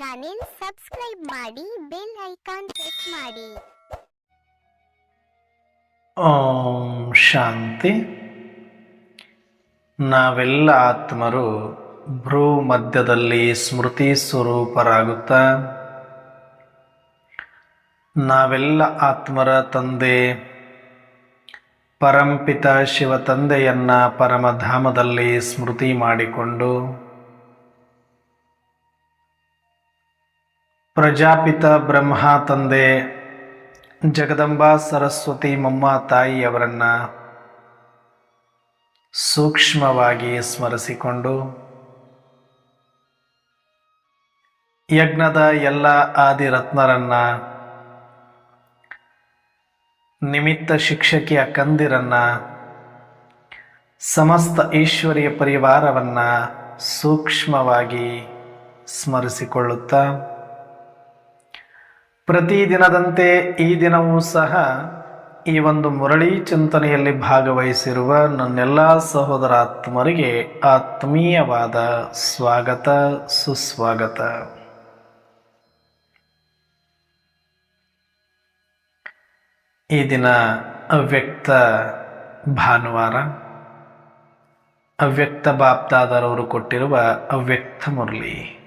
Channel subscribe ಮಾಡಿ, bell icon press ಮಾಡಿ. ಓಂ ಶಾಂತಿ. ನಾವೆಲ್ಲ ಆತ್ಮರು ಭ್ರೂ ಮಧ್ಯದಲ್ಲಿ ಸ್ಮೃತಿ ಸ್ವರೂಪರಾಗುತ್ತಾ. ನಾವೆಲ್ಲ ಆತ್ಮರ ತಂದೆ. ಪರಂಪಿತ ಶಿವ ತಂದೆಯನ್ನ ಪರಮಧಾಮದಲ್ಲಿ ಸ್ಮೃತಿ ಮಾಡಿಕೊಂಡು ಪ್ರಜಾಪಿತ ಬ್ರಹ್ಮ ತಂದೆ, ಜಗದಂಬಾ ಸರಸ್ವತಿ ಮಮ್ಮ ತಾಯಿಯವರನ್ನು ಸೂಕ್ಷ್ಮವಾಗಿ ಸ್ಮರಿಸಿಕೊಂಡು ಯಜ್ಞದ ಎಲ್ಲ ಆದಿರತ್ನರನ್ನು, ನಿಮಿತ್ತ ಶಿಕ್ಷಕಿಯ ಕಂದಿರನ್ನ ಸಮಸ್ತ ಈಶ್ವರಿಯ ಪರಿವಾರವನ್ನ ಸೂಕ್ಷ್ಮವಾಗಿ ಸ್ಮರಿಸಿಕೊಳ್ಳುತ್ತಾ ಪ್ರತಿದಿನದಂತೆ ಈ ದಿನವೂ ಸಹ ಈ ಒಂದು ಮುರಳಿ ಚಿಂತನೆಯಲ್ಲಿ ಭಾಗವಹಿಸಿರುವ ನನ್ನೆಲ್ಲ ಸಹೋದರಾತ್ಮರಿಗೆ ಆತ್ಮೀಯವಾದ ಸ್ವಾಗತ, ಸುಸ್ವಾಗತ. ಈ ದಿನ ಅವ್ಯಕ್ತ ಭಾನುವಾರ, ಅವ್ಯಕ್ತ ಬಾಪ್ತಾದರವರು ಕೊಟ್ಟಿರುವ ಅವ್ಯಕ್ತ ಮುರಳಿ.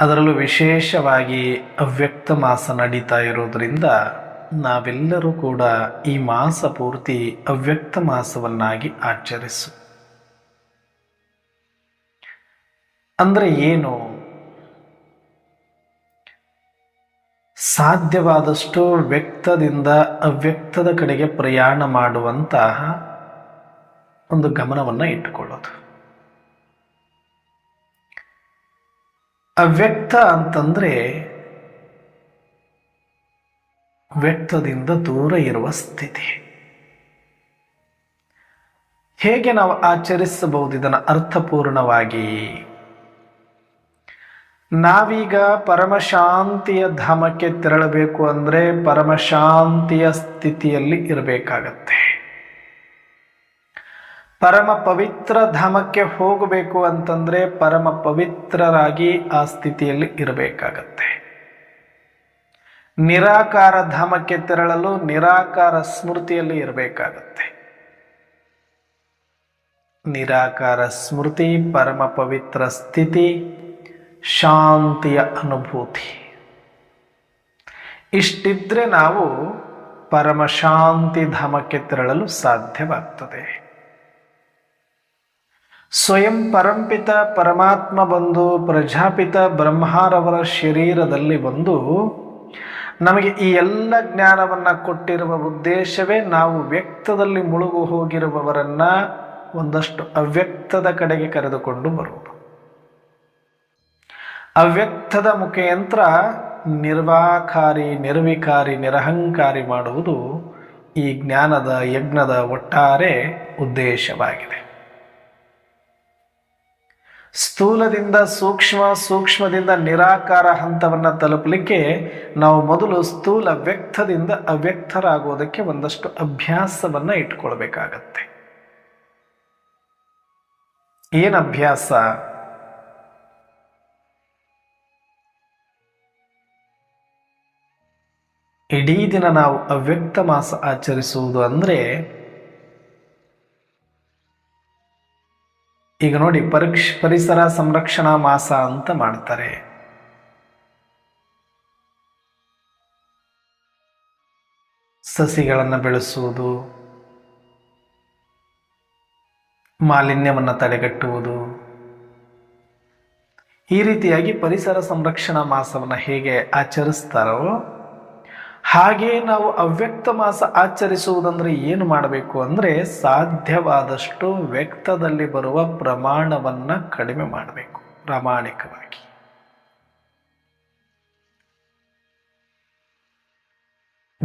ಅದರಲ್ಲೂ ವಿಶೇಷವಾಗಿ ಅವ್ಯಕ್ತ ಮಾಸ ನಡೀತಾ ಇರೋದ್ರಿಂದ ನಾವೆಲ್ಲರೂ ಕೂಡ ಈ ಮಾಸ ಪೂರ್ತಿ ಅವ್ಯಕ್ತ ಮಾಸವನ್ನಾಗಿ ಆಚರಿಸು. ಅಂದರೆ ಏನು? ಸಾಧ್ಯವಾದಷ್ಟು ವ್ಯಕ್ತದಿಂದ ಅವ್ಯಕ್ತದ ಕಡೆಗೆ ಪ್ರಯಾಣ ಮಾಡುವಂತಹ ಒಂದು ಗಮನವನ್ನು ಇಟ್ಟುಕೊಳ್ಳೋದು. ಅವ್ಯಕ್ತ ಅಂತಂದ್ರೆ ವ್ಯಕ್ತದಿಂದ ದೂರ ಇರುವ ಸ್ಥಿತಿ. ಹೇಗೆ ನಾವು ಆಚರಿಸಬಹುದು? ಇದನ್ನು ಅರ್ಥಪೂರ್ಣವಾಗಿ ನಾವೀಗ ಪರಮಶಾಂತಿಯ ಧಾಮಕ್ಕೆ ತೆರಳಬೇಕು ಅಂದ್ರೆ ಪರಮಶಾಂತಿಯ ಸ್ಥಿತಿಯಲ್ಲಿ ಇರಬೇಕಾಗತ್ತೆ. ಪರಮ ಪವಿತ್ರ ಧಾಮಕ್ಕೆ ಹೋಗಬೇಕು ಅಂತಂದ್ರೆ ಪರಮ ಪವಿತ್ರರಾಗಿ ಆ ಸ್ಥಿತಿಯಲ್ಲಿ ಇರಬೇಕಾಗತ್ತೆ. ನಿರಾಕಾರ ಧಾಮಕ್ಕೆ ತೆರಳಲು ನಿರಾಕಾರ ಸ್ಮೃತಿಯಲ್ಲಿ ಇರಬೇಕಾಗತ್ತೆ. ನಿರಾಕಾರ ಸ್ಮೃತಿ, ಪರಮ ಪವಿತ್ರ ಸ್ಥಿತಿ, ಶಾಂತಿಯ ಅನುಭೂತಿ. ಇಷ್ಟಿದ್ರೆ ನಾವು ಪರಮ ಶಾಂತಿ ಧಾಮಕ್ಕೆ ತೆರಳಲು ಸಾಧ್ಯವಾಗ್ತದೆ. ಸ್ವಯಂ ಪರಂಪಿತ ಪರಮಾತ್ಮ ಬಂದು ಪ್ರಜಾಪಿತ ಬ್ರಹ್ಮಾರವರ ಶರೀರದಲ್ಲಿ ಬಂದು ನಮಗೆ ಈ ಎಲ್ಲ ಜ್ಞಾನವನ್ನು ಕೊಟ್ಟಿರುವ ಉದ್ದೇಶವೇ ನಾವು ವ್ಯಕ್ತದಲ್ಲಿ ಮುಳುಗು ಹೋಗಿರುವವರನ್ನು ಒಂದಷ್ಟು ಅವ್ಯಕ್ತದ ಕಡೆಗೆ ಕರೆದುಕೊಂಡು ಬರುವುದು. ಅವ್ಯಕ್ತದ ಮುಖೇಂತರ ನಿರ್ವಾಕಾರಿ, ನಿರ್ವಿಕಾರಿ, ನಿರಹಂಕಾರಿ ಮಾಡುವುದು ಈ ಜ್ಞಾನದ ಯಜ್ಞದ ಒಟ್ಟಾರೆ ಉದ್ದೇಶವಾಗಿದೆ. ಸ್ಥೂಲದಿಂದ ಸೂಕ್ಷ್ಮ, ಸೂಕ್ಷ್ಮದಿಂದ ನಿರಾಕಾರ ಹಂತವನ್ನು ತಲುಪಲಿಕ್ಕೆ ನಾವು ಮೊದಲು ಸ್ಥೂಲ ವ್ಯಕ್ತದಿಂದ ಅವ್ಯಕ್ತರಾಗುವುದಕ್ಕೆ ಒಂದಷ್ಟು ಅಭ್ಯಾಸವನ್ನು ಇಟ್ಕೊಳ್ಬೇಕಾಗತ್ತೆ. ಏನು ಅಭ್ಯಾಸ? ಇಡೀ ದಿನ ನಾವು ಅವ್ಯಕ್ತ ಮಾಸ ಆಚರಿಸುವುದು ಅಂದರೆ ಈಗ ನೋಡಿ, ಪರೀಕ್ಷ, ಪರಿಸರ ಸಂರಕ್ಷಣಾ ಮಾಸ ಅಂತ ಮಾಡ್ತಾರೆ. ಸಸಿಗಳನ್ನು ಬೆಳೆಸುವುದು, ಮಾಲಿನ್ಯವನ್ನು ತಡೆಗಟ್ಟುವುದು. ಈ ರೀತಿಯಾಗಿ ಪರಿಸರ ಸಂರಕ್ಷಣಾ ಮಾಸವನ್ನು ಹೇಗೆ ಆಚರಿಸ್ತಾರೋ ಹಾಗೆ ನಾವು ಅವ್ಯಕ್ತ ಮಾಸ ಆಚರಿಸುವುದಂದ್ರೆ ಏನು ಮಾಡಬೇಕು ಅಂದರೆ ಸಾಧ್ಯವಾದಷ್ಟು ವ್ಯಕ್ತದಲ್ಲಿ ಬರುವ ಪ್ರಮಾಣವನ್ನು ಕಡಿಮೆ ಮಾಡಬೇಕು, ಪ್ರಾಮಾಣಿಕವಾಗಿ.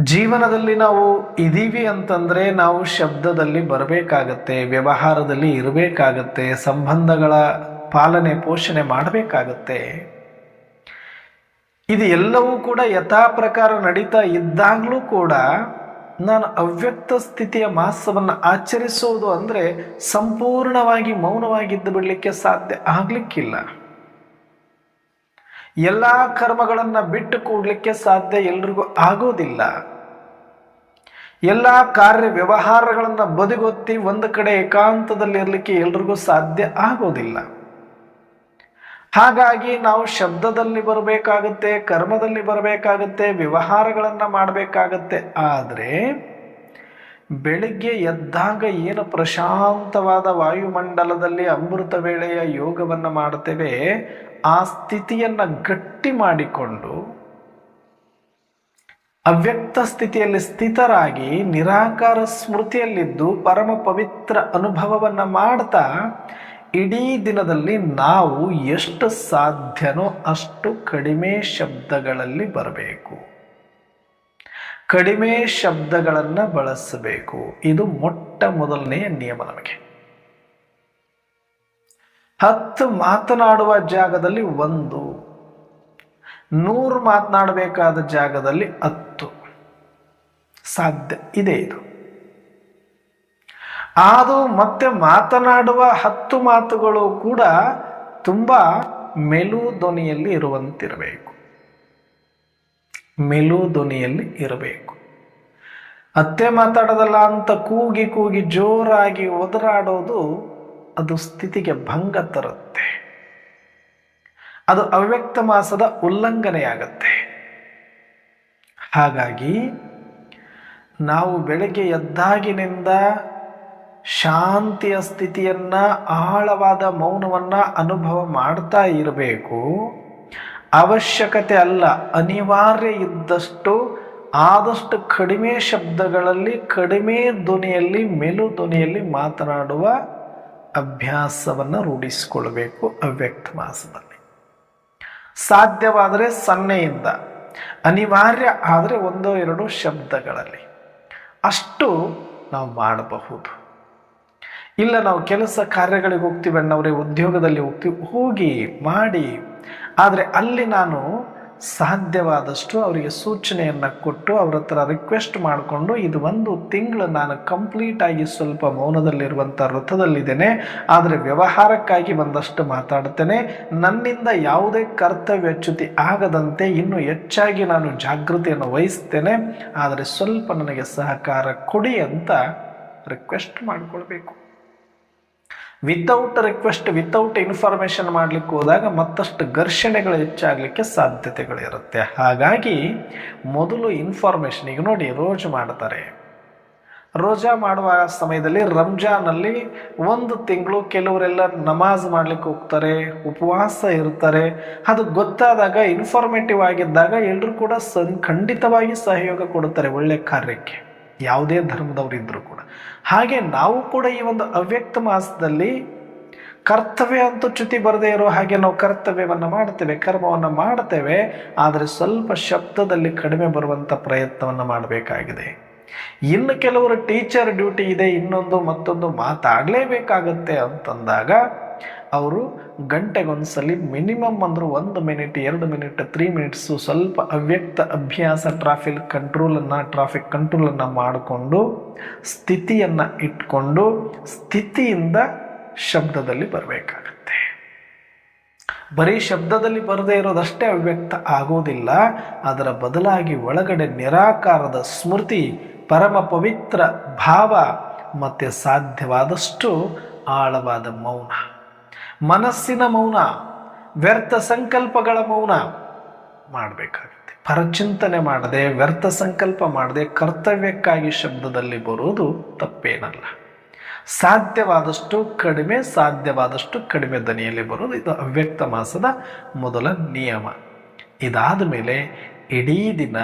ಜೀವನದಲ್ಲಿ ನಾವು ಇದ್ದೀವಿ ಅಂತಂದ್ರೆ ನಾವು ಶಬ್ದದಲ್ಲಿ ಬರಬೇಕಾಗತ್ತೆ, ವ್ಯವಹಾರದಲ್ಲಿ ಇರಬೇಕಾಗತ್ತೆ, ಸಂಬಂಧಗಳ ಪಾಲನೆ ಪೋಷಣೆ ಮಾಡಬೇಕಾಗತ್ತೆ. ಇದು ಎಲ್ಲವೂ ಕೂಡ ಯಥಾ ಪ್ರಕಾರ ನಡೀತಾ ಇದ್ದಾಗಲೂ ಕೂಡ ನಾನು ಅವ್ಯಕ್ತ ಸ್ಥಿತಿಯ ಮಾಸವನ್ನು ಆಚರಿಸೋದು ಅಂದರೆ ಸಂಪೂರ್ಣವಾಗಿ ಮೌನವಾಗಿದ್ದು ಬಿಡಲಿಕ್ಕೆ ಸಾಧ್ಯ ಆಗಲಿಕ್ಕಿಲ್ಲ. ಎಲ್ಲ ಕರ್ಮಗಳನ್ನು ಬಿಟ್ಟು ಕೂಡಲಿಕ್ಕೆ ಸಾಧ್ಯ ಎಲ್ರಿಗೂ ಆಗೋದಿಲ್ಲ. ಎಲ್ಲ ಕಾರ್ಯ ವ್ಯವಹಾರಗಳನ್ನು ಬದಿಗೊತ್ತಿ ಒಂದು ಕಡೆ ಏಕಾಂತದಲ್ಲಿ ಇರಲಿಕ್ಕೆ ಎಲ್ರಿಗೂ ಸಾಧ್ಯ ಆಗೋದಿಲ್ಲ. ಹಾಗಾಗಿ ನಾವು ಶಬ್ದದಲ್ಲಿ ಬರಬೇಕಾಗುತ್ತೆ, ಕರ್ಮದಲ್ಲಿ ಬರಬೇಕಾಗುತ್ತೆ, ವ್ಯವಹಾರಗಳನ್ನು ಮಾಡಬೇಕಾಗತ್ತೆ. ಆದರೆ ಬೆಳಿಗ್ಗೆ ಎದ್ದಾಗ ಏನು ಪ್ರಶಾಂತವಾದ ವಾಯುಮಂಡಲದಲ್ಲಿ ಅಮೃತ ವೇಳೆಯ ಯೋಗವನ್ನು ಮಾಡ್ತೇವೆ, ಆ ಸ್ಥಿತಿಯನ್ನು ಗಟ್ಟಿ ಮಾಡಿಕೊಂಡು ಅವ್ಯಕ್ತ ಸ್ಥಿತಿಯಲ್ಲಿ ಸ್ಥಿತರಾಗಿ ನಿರಾಕಾರ ಸ್ಮೃತಿಯಲ್ಲಿದ್ದು ಪರಮ ಪವಿತ್ರ ಅನುಭವವನ್ನು ಮಾಡ್ತಾ ಇಡೀ ದಿನದಲ್ಲಿ ನಾವು ಎಷ್ಟು ಸಾಧ್ಯನೋ ಅಷ್ಟು ಕಡಿಮೆ ಶಬ್ದಗಳಲ್ಲಿ ಬರಬೇಕು. ಕಡಿಮೆ ಶಬ್ದಗಳನ್ನು ಬಳಸಬೇಕು. ಇದು ಮೊಟ್ಟ ಮೊದಲನೆಯ ನಿಯಮ ನಮಗೆ. ಹತ್ತು ಮಾತನಾಡುವ ಜಾಗದಲ್ಲಿ ಒಂದು, ನೂರು ಮಾತನಾಡಬೇಕಾದ ಜಾಗದಲ್ಲಿ ಹತ್ತು. ಸಾಧ್ಯ, ಇದೆ ಇದು. ಅದು ಮತ್ತೆ ಮಾತನಾಡುವ ಹತ್ತು ಮಾತುಗಳು ಕೂಡ ತುಂಬ ಮೆಲು ಧ್ವನಿಯಲ್ಲಿ ಇರುವಂತಿರಬೇಕು. ಮೆಲು ಧ್ವನಿಯಲ್ಲಿ ಇರಬೇಕು. ಅತ್ತೆ ಮಾತಾಡೋದಲ್ಲ ಅಂತ ಕೂಗಿ ಕೂಗಿ ಜೋರಾಗಿ ಒದರಾಡೋದು ಅದು ಸ್ಥಿತಿಗೆ ಭಂಗ ತರುತ್ತೆ. ಅದು ಅವ್ಯಕ್ತ ಮಾಸದ ಉಲ್ಲಂಘನೆಯಾಗತ್ತೆ. ಹಾಗಾಗಿ ನಾವು ಬೆಳಗ್ಗೆ ಎದ್ದಾಗಿನಿಂದ ಶಾಂತಿಯ ಸ್ಥಿತಿಯನ್ನ, ಆಳವಾದ ಮೌನವನ್ನ ಅನುಭವ ಮಾಡ್ತಾ ಇರಬೇಕು. ಅವಶ್ಯಕತೆ ಅಲ್ಲ, ಅನಿವಾರ್ಯ ಇದ್ದಷ್ಟು, ಆದಷ್ಟು ಕಡಿಮೆ ಶಬ್ದಗಳಲ್ಲಿ, ಕಡಿಮೆ ಧ್ವನಿಯಲ್ಲಿ, ಮೆಲು ಧ್ವನಿಯಲ್ಲಿ ಮಾತನಾಡುವ ಅಭ್ಯಾಸವನ್ನು ರೂಢಿಸಿಕೊಳ್ಬೇಕು ಅವ್ಯಕ್ತ ಮಾಸದಲ್ಲಿ. ಸಾಧ್ಯವಾದರೆ ಸನ್ನೆಯಿಂದ, ಅನಿವಾರ್ಯ ಆದರೆ ಒಂದೋ ಎರಡು ಶಬ್ದಗಳಲ್ಲಿ. ಅಷ್ಟು ನಾವು ಮಾಡಬಹುದು. ಇಲ್ಲ, ನಾವು ಕೆಲಸ ಕಾರ್ಯಗಳಿಗೆ ಹೋಗ್ತೀವಿ ಅಣ್ಣವರೇ ಉದ್ಯೋಗದಲ್ಲಿ ಹೋಗ್ತೀವಿ, ಹೋಗಿ ಮಾಡಿ. ಆದರೆ ಅಲ್ಲಿ ನಾನು ಸಾಧ್ಯವಾದಷ್ಟು ಅವರಿಗೆ ಸೂಚನೆಯನ್ನು ಕೊಟ್ಟು ಅವ್ರ ಹತ್ರ ರಿಕ್ವೆಸ್ಟ್ ಮಾಡಿಕೊಂಡು ಇದು ಒಂದು ತಿಂಗಳು ನಾನು ಕಂಪ್ಲೀಟ್ ಆಗಿ ಸ್ವಲ್ಪ ಮೌನದಲ್ಲಿರುವಂಥ ವೃತ್ತದಲ್ಲಿದ್ದೇನೆ ಆದರೆ ವ್ಯವಹಾರಕ್ಕಾಗಿ ಒಂದಷ್ಟು ಮಾತಾಡ್ತೇನೆ. ನನ್ನಿಂದ ಯಾವುದೇ ಕರ್ತವ್ಯಚ್ಯುತಿ ಆಗದಂತೆ ಇನ್ನೂ ಹೆಚ್ಚಾಗಿ ನಾನು ಜಾಗೃತಿಯನ್ನು ವಹಿಸ್ತೇನೆ. ಆದರೆ ಸ್ವಲ್ಪ ನನಗೆ ಸಹಕಾರ ಕೊಡಿ ಅಂತ ರಿಕ್ವೆಸ್ಟ್ ಮಾಡಿಕೊಳ್ಬೇಕು. ವಿತೌಟ್ ರಿಕ್ವೆಸ್ಟ್ ವಿತೌಟ್ ಇನ್ಫಾರ್ಮೇಷನ್ ಮಾಡಲಿಕ್ಕೆ ಹೋದಾಗ ಮತ್ತಷ್ಟು ಘರ್ಷಣೆಗಳು ಹೆಚ್ಚಾಗಲಿಕ್ಕೆ ಸಾಧ್ಯತೆಗಳಿರುತ್ತೆ ಹಾಗಾಗಿ ಮೊದಲು ಇನ್ಫಾರ್ಮೇಷನ್ ಈಗ ನೋಡಿ ರೋಜ್ ಮಾಡ್ತಾರೆ. ರೋಜಾ ಮಾಡುವ ಸಮಯದಲ್ಲಿ ರಂಜಾನಲ್ಲಿ ಒಂದು ತಿಂಗಳು ಕೆಲವರೆಲ್ಲ ನಮಾಜ್ ಮಾಡ್ಲಿಕ್ಕೆ ಹೋಗ್ತಾರೆ, ಉಪವಾಸ ಇರ್ತಾರೆ. ಅದು ಗೊತ್ತಾದಾಗ ಇನ್ಫಾರ್ಮೇಟಿವ್ ಆಗಿದ್ದಾಗ ಎಲ್ಲರೂ ಕೂಡ ಸನ್, ಖಂಡಿತವಾಗಿ ಸಹಯೋಗ ಕೊಡುತ್ತಾರೆ ಒಳ್ಳೆ ಕಾರ್ಯಕ್ಕೆ. ಯಾವುದೇ ಧರ್ಮದವರು ಇದ್ದರೂ ಕೂಡ. ಹಾಗೆ ನಾವು ಕೂಡ ಈ ಒಂದು ಅವ್ಯಕ್ತ ಮಾಸದಲ್ಲಿ ಕರ್ತವ್ಯ ಅಂತೂ ಚ್ಯುತಿ ಬರದೇ ಇರೋ ಹಾಗೆ ನಾವು ಕರ್ತವ್ಯವನ್ನು ಮಾಡ್ತೇವೆ, ಕರ್ಮವನ್ನು ಮಾಡ್ತೇವೆ, ಆದರೆ ಸ್ವಲ್ಪ ಶಬ್ದದಲ್ಲಿ ಕಡಿಮೆ ಬರುವಂಥ ಪ್ರಯತ್ನವನ್ನು ಮಾಡಬೇಕಾಗಿದೆ. ಇನ್ನು ಕೆಲವರು ಟೀಚರ್ ಡ್ಯೂಟಿ ಇದೆ, ಇನ್ನೊಂದು ಮತ್ತೊಂದು ಮಾತಾಡಲೇಬೇಕಾಗತ್ತೆ ಅಂತಂದಾಗ ಅವರು ಗಂಟೆಗೊಂದ್ಸಲಿ ಮಿನಿಮಮ್ ಅಂದರೂ ಒಂದು ಮಿನಿಟ್, ಎರಡು ಮಿನಿಟ್, ತ್ರೀ ಮಿನಿಟ್ಸು ಸ್ವಲ್ಪ ಅವ್ಯಕ್ತ ಅಭ್ಯಾಸ ಟ್ರಾಫಿಕ್ ಕಂಟ್ರೋಲನ್ನು ಟ್ರಾಫಿಕ್ ಕಂಟ್ರೋಲನ್ನು ಮಾಡಿಕೊಂಡು ಸ್ಥಿತಿಯನ್ನು ಇಟ್ಕೊಂಡು ಸ್ಥಿತಿಯಿಂದ ಶಬ್ದದಲ್ಲಿ ಬರಬೇಕಾಗತ್ತೆ. ಬರೀ ಶಬ್ದದಲ್ಲಿ ಬರದೇ ಇರೋದಷ್ಟೇ ಅವ್ಯಕ್ತ ಆಗೋದಿಲ್ಲ. ಅದರ ಬದಲಾಗಿ ಒಳಗಡೆ ನಿರಾಕಾರದ ಸ್ಮೃತಿ, ಪರಮ ಪವಿತ್ರ ಭಾವ ಮತ್ತು ಸಾಧ್ಯವಾದಷ್ಟು ಆಳವಾದ ಮೌನ. ಮನಸ್ಸಿನ ಮೌನ, ವ್ಯರ್ಥ ಸಂಕಲ್ಪಗಳ ಮೌನ ಮಾಡಬೇಕಾಗುತ್ತೆ. ಪರಚಿಂತನೆ ಮಾಡದೆ, ವ್ಯರ್ಥ ಸಂಕಲ್ಪ ಮಾಡದೆ, ಕರ್ತವ್ಯಕ್ಕಾಗಿ ಶಬ್ದದಲ್ಲಿ ಬರುವುದು ತಪ್ಪೇನಲ್ಲ. ಸಾಧ್ಯವಾದಷ್ಟು ಕಡಿಮೆ ಸಾಧ್ಯವಾದಷ್ಟು ಕಡಿಮೆ ದನಿಯಲ್ಲಿ ಬರೋದು ಇದು ಅವ್ಯಕ್ತ ಮಾಸದ ಮೊದಲ ನಿಯಮ. ಇದಾದ ಮೇಲೆ ಇಡೀ ದಿನ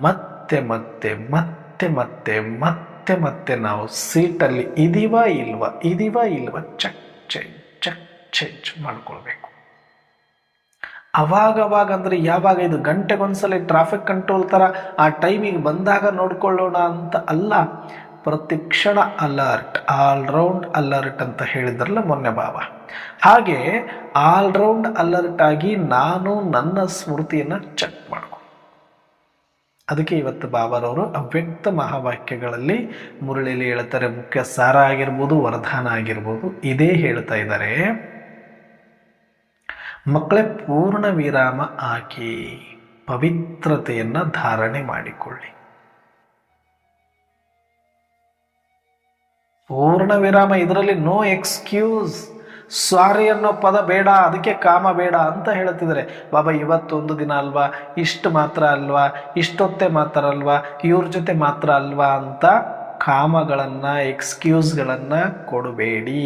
ಮತ್ತೆ ಮತ್ತೆ ಮತ್ತೆ ಮತ್ತೆ ಮತ್ತೆ ಮತ್ತೆ ನಾವು ಸೀಟಲ್ಲಿ ಇದೀವ ಇಲ್ವಾ ಇದೀವ ಇಲ್ವಾ ಚಕ್. ಚೇಂಜ್ ಮಾಡ್ಕೊಳ್ಬೇಕು. ಅವಾಗವಾಗ ಅಂದರೆ ಯಾವಾಗ ಇದು ಗಂಟೆಗೊಂದ್ಸಲ ಟ್ರಾಫಿಕ್ ಕಂಟ್ರೋಲ್ ಥರ ಆ ಟೈಮಿಗೆ ಬಂದಾಗ ನೋಡ್ಕೊಳ್ಳೋಣ ಅಂತ ಅಲ್ಲ ಪ್ರತಿ ಕ್ಷಣ ಅಲರ್ಟ್ ಆಲ್ರೌಂಡ್ ಅಲರ್ಟ್ ಅಂತ ಹೇಳಿದ್ರಲ್ಲ ಮೊನ್ನೆ ಬಾಬಾ ಹಾಗೆ ಆಲ್ರೌಂಡ್ ಅಲರ್ಟ್ ಆಗಿ ನಾನು ನನ್ನ ಸ್ಮೃತಿಯನ್ನು ಚೆಕ್ ಮಾಡ್ಕೊ ಅದಕ್ಕೆ ಇವತ್ತು ಬಾಬಾರವರು ಅವ್ಯಕ್ತ ಮಹಾವಾಕ್ಯಗಳಲ್ಲಿ ಮುರಳಿಲಿ ಹೇಳ್ತಾರೆ, ಮುಖ್ಯ ಸಾರ ಆಗಿರ್ಬೋದು, ವರದಾನ ಆಗಿರ್ಬೋದು, ಇದೇ ಹೇಳ್ತಾ ಇದ್ದಾರೆ. ಮಕ್ಕಳೇ ಪೂರ್ಣ ವಿರಾಮ ಹಾಕಿ ಪವಿತ್ರತೆಯನ್ನು ಧಾರಣೆ ಮಾಡಿಕೊಳ್ಳಿ. ಪೂರ್ಣ ವಿರಾಮ ಇದರಲ್ಲಿ ನೋ ಎಕ್ಸ್ಕ್ಯೂಸ್ ಸಾರಿ ಅನ್ನೋ ಪದ ಬೇಡ, ಅದಕ್ಕೆ ಕಾಮ ಬೇಡ ಅಂತ ಹೇಳ್ತಿದ್ದಾರೆ. ಬಾಬಾ, ಇವತ್ತೊಂದು ದಿನ ಅಲ್ವಾ? ಇಷ್ಟು ಮಾತ್ರ ಅಲ್ವಾ? ಇಷ್ಟೊತ್ತೆ ಮಾತ್ರ ಅಲ್ವಾ? ಇವ್ರ ಜೊತೆ ಮಾತ್ರ ಅಲ್ವಾ ಅಂತ ಕಾಮಗಳನ್ನು ಎಕ್ಸ್ಕ್ಯೂಸ್ಗಳನ್ನು ಕೊಡಬೇಡಿ.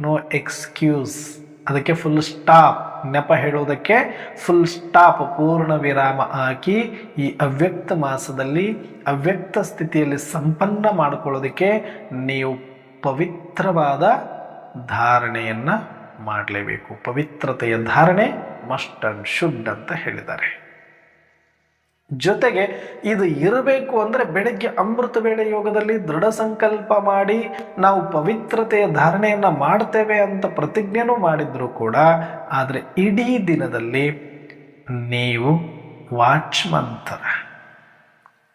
ನೋ ಎಕ್ಸ್ಕ್ಯೂಸ್ ಅದಕ್ಕೆ ಫುಲ್ ಸ್ಟಾಪ್ ನೆಪ ಹೇಳುವುದಕ್ಕೆ ಫುಲ್ ಸ್ಟಾಪ್ ಪೂರ್ಣ ವಿರಾಮ ಹಾಕಿ ಈ ಅವ್ಯಕ್ತ ಮಾಸದಲ್ಲಿ ಅವ್ಯಕ್ತ ಸ್ಥಿತಿಯಲ್ಲಿ ಸಂಪನ್ನ ಮಾಡಿಕೊಳ್ಳೋದಕ್ಕೆ ನೀವು ಪವಿತ್ರವಾದ ಧಾರಣೆಯನ್ನು ಮಾಡಲೇಬೇಕು. ಪವಿತ್ರತೆಯ ಧಾರಣೆ ಮಸ್ಟ್ ಅಂಡ್ ಶುಡ್ ಅಂತ ಹೇಳಿದ್ದಾರೆ. ಜೊತೆಗೆ ಇದು ಇರಬೇಕು ಅಂದರೆ ಬೆಳಗ್ಗೆ ಅಮೃತ ವೇಳೆ ಯೋಗದಲ್ಲಿ ದೃಢ ಸಂಕಲ್ಪ ಮಾಡಿ, ನಾವು ಪವಿತ್ರತೆಯ ಧಾರಣೆಯನ್ನು ಮಾಡ್ತೇವೆ ಅಂತ ಪ್ರತಿಜ್ಞೆನೂ ಮಾಡಿದ್ರು ಕೂಡ, ಆದರೆ ಇಡೀ ದಿನದಲ್ಲಿ ನೀವು ವಾಚ್ಮಂತರ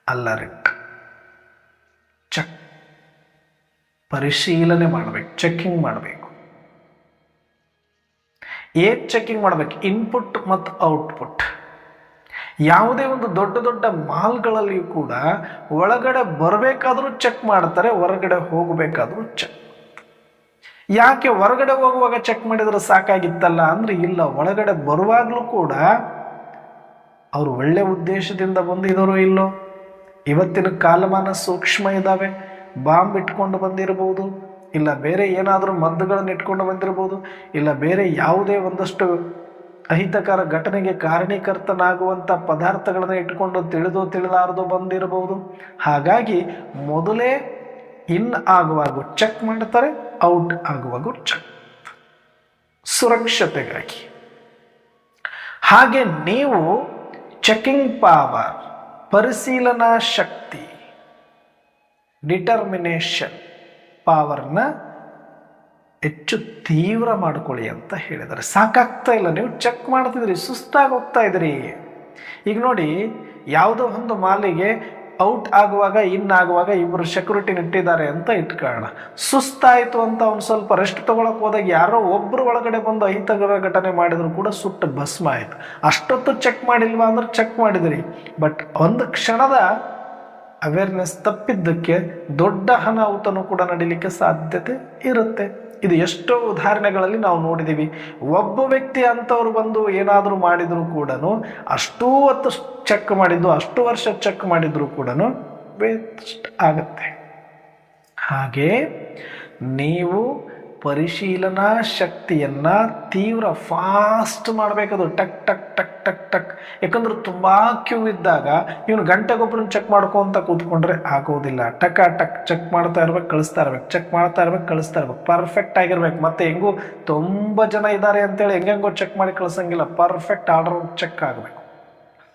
ಅಲ್ಲರಿಟ್ ಚೆಕ್, ಪರಿಶೀಲನೆ ಮಾಡಬೇಕು, ಚೆಕ್ಕಿಂಗ್ ಮಾಡಬೇಕು. ಏಕ್ ಚೆಕ್ಕಿಂಗ್ ಮಾಡಬೇಕು? ಇನ್ಪುಟ್ ಮತ್ತು ಔಟ್ಪುಟ್. ಯಾವುದೇ ಒಂದು ದೊಡ್ಡ ದೊಡ್ಡ ಮಾಲ್ಗಳಲ್ಲಿಯೂ ಕೂಡ ಒಳಗಡೆ ಬರಬೇಕಾದ್ರೂ ಚೆಕ್ ಮಾಡ್ತಾರೆ, ಹೊರಗಡೆ ಹೋಗಬೇಕಾದ್ರೂ ಚೆಕ್. ಯಾಕೆ ಹೊರಗಡೆ ಹೋಗುವಾಗ ಚೆಕ್ ಮಾಡಿದ್ರೆ ಸಾಕಾಗಿತ್ತಲ್ಲ ಅಂದ್ರೆ ಇಲ್ಲ, ಒಳಗಡೆ ಬರುವಾಗಲೂ ಕೂಡ ಅವರು ಒಳ್ಳೆ ಉದ್ದೇಶದಿಂದ ಬಂದಿದ್ದಾರೋ ಇಲ್ಲೋ? ಇವತ್ತಿನ ಕಾಲಮಾನ ಸೂಕ್ಷ್ಮ ಇದ್ದಾವೆ ಬಾಂಬ್ ಇಟ್ಕೊಂಡು ಬಂದಿರಬಹುದು ಇಲ್ಲ ಬೇರೆ ಏನಾದರೂ ಮದ್ದುಗಳನ್ನು ಇಟ್ಕೊಂಡು ಬಂದಿರಬಹುದು ಇಲ್ಲ ಬೇರೆ ಯಾವುದೇ ಒಂದಷ್ಟು ಅಹಿತಕರ ಘಟನೆಗೆ ಕಾರಣೀಕರ್ತನಾಗುವಂಥ ಪದಾರ್ಥಗಳನ್ನು ಇಟ್ಕೊಂಡು ತಿಳಿದು ತಿಳಿಲಾರದು ಬಂದಿರಬಹುದು. ಹಾಗಾಗಿ ಮೊದಲೇ ಇನ್ ಆಗುವಾಗ ಚೆಕ್ ಮಾಡ್ತಾರೆ, ಔಟ್ ಆಗುವಾಗ ಚೆಕ್. ಸುರಕ್ಷತೆಗಾಗಿ. ಹಾಗೆ ನೀವು ಚೆಕಿಂಗ್ ಪವರ್, ಪರಿಶೀಲನಾ ಶಕ್ತಿ, ಡಿಟರ್ಮಿನೇಷನ್ ಪವರ್ನ ಹೆಚ್ಚು ತೀವ್ರ ಮಾಡ್ಕೊಳ್ಳಿ ಅಂತ ಹೇಳಿದ್ದಾರೆ. ಸಾಕಾಗ್ತಾ ಇಲ್ಲ. ನೀವು ಚೆಕ್ ಮಾಡ್ತಿದ್ರಿ ಸುಸ್ತಾಗಿ ಹೋಗ್ತಾ ಇದ್ರಿ ಈಗ ನೋಡಿ, ಯಾವುದೋ ಒಂದು ಮಾಲಿಗೆ ಔಟ್ ಆಗುವಾಗ ಇನ್ ಆಗುವಾಗ ಇಬ್ಬರು ಸೆಕ್ಯೂರಿಟಿ ಇಟ್ಟಿದ್ದಾರೆ ಅಂತ ಇಟ್ಕೊಳ್ಳೋಣ. ಸುಸ್ತಾಯಿತು ಅಂತ ಅವ್ನು ಸ್ವಲ್ಪ ರೆಸ್ಟ್ ತೊಗೊಳಕ್ಕೆ ಹೋದಾಗ ಯಾರೋ ಒಬ್ಬರು ಒಳಗಡೆ ಬಂದು ಅಹಿತಕರ ಘಟನೆ ಮಾಡಿದ್ರು ಕೂಡ ಸುಟ್ಟು ಭಸ್ಮ ಆಯಿತು. ಅಷ್ಟೊತ್ತು ಚೆಕ್ ಮಾಡಿಲ್ವಾ ಅಂದ್ರೆ ಚೆಕ್ ಮಾಡಿದ್ರಿ. ಬಟ್ ಒಂದು ಕ್ಷಣದ ಅವೇರ್ನೆಸ್ ತಪ್ಪಿದ್ದಕ್ಕೆ ದೊಡ್ಡ ಅನಾಹುತನೂ ಕೂಡ ನಡೀಲಿಕ್ಕೆ ಸಾಧ್ಯತೆ ಇರುತ್ತೆ. ಇದು ಎಷ್ಟೋ ಉದಾಹರಣೆಗಳಲ್ಲಿ ನಾವು ನೋಡಿದ್ದೀವಿ. ಒಬ್ಬ ವ್ಯಕ್ತಿ ಅಂಥವ್ರು ಬಂದು ಏನಾದರೂ ಮಾಡಿದರೂ ಕೂಡ ಅಷ್ಟೂ ಹೊತ್ತು ಚೆಕ್ ಮಾಡಿದ್ದು, ಅಷ್ಟು ವರ್ಷ ಚೆಕ್ ಮಾಡಿದರೂ ಕೂಡ ವೇಸ್ಟ್ ಆಗುತ್ತೆ. ಹಾಗೆ, ನೀವು ಪರಿಶೀಲನಾ ಶಕ್ತಿಯನ್ನು ತೀವ್ರ ಫಾಸ್ಟ್ ಮಾಡಬೇಕದು. ಟಕ್ ಟಕ್ ಟಕ್ ಟಕ್ ಟಕ್. ಯಾಕಂದ್ರೆ ತುಂಬ ಕ್ಯೂ ಇದ್ದಾಗ ಇವನು ಗಂಟೆಗೊಬ್ಬರನ್ನ ಚೆಕ್ ಮಾಡ್ಕೊಂತ ಕೂತ್ಕೊಂಡ್ರೆ ಆಗೋದಿಲ್ಲ. ಟಕ್ ಟಕ್ ಚೆಕ್ ಮಾಡ್ತಾ ಇರ್ಬೇಕು, ಕಳಿಸ್ತಾ ಇರ್ಬೇಕು ಚೆಕ್ ಮಾಡ್ತಾ ಇರ್ಬೇಕು, ಕಳಿಸ್ತಾ ಇರ್ಬೇಕು. ಪರ್ಫೆಕ್ಟ್ ಆಗಿರ್ಬೇಕು. ಮತ್ತೆ ಹೆಂಗೂ ತುಂಬ ಜನ ಇದ್ದಾರೆ ಅಂತೇಳಿ ಹೆಂಗೆಂಗೋ ಚೆಕ್ ಮಾಡಿ ಕಳಿಸಂಗಿಲ್ಲ. ಪರ್ಫೆಕ್ಟ್ ಆರ್ಡರ್ ಚೆಕ್ ಆಗಬೇಕು.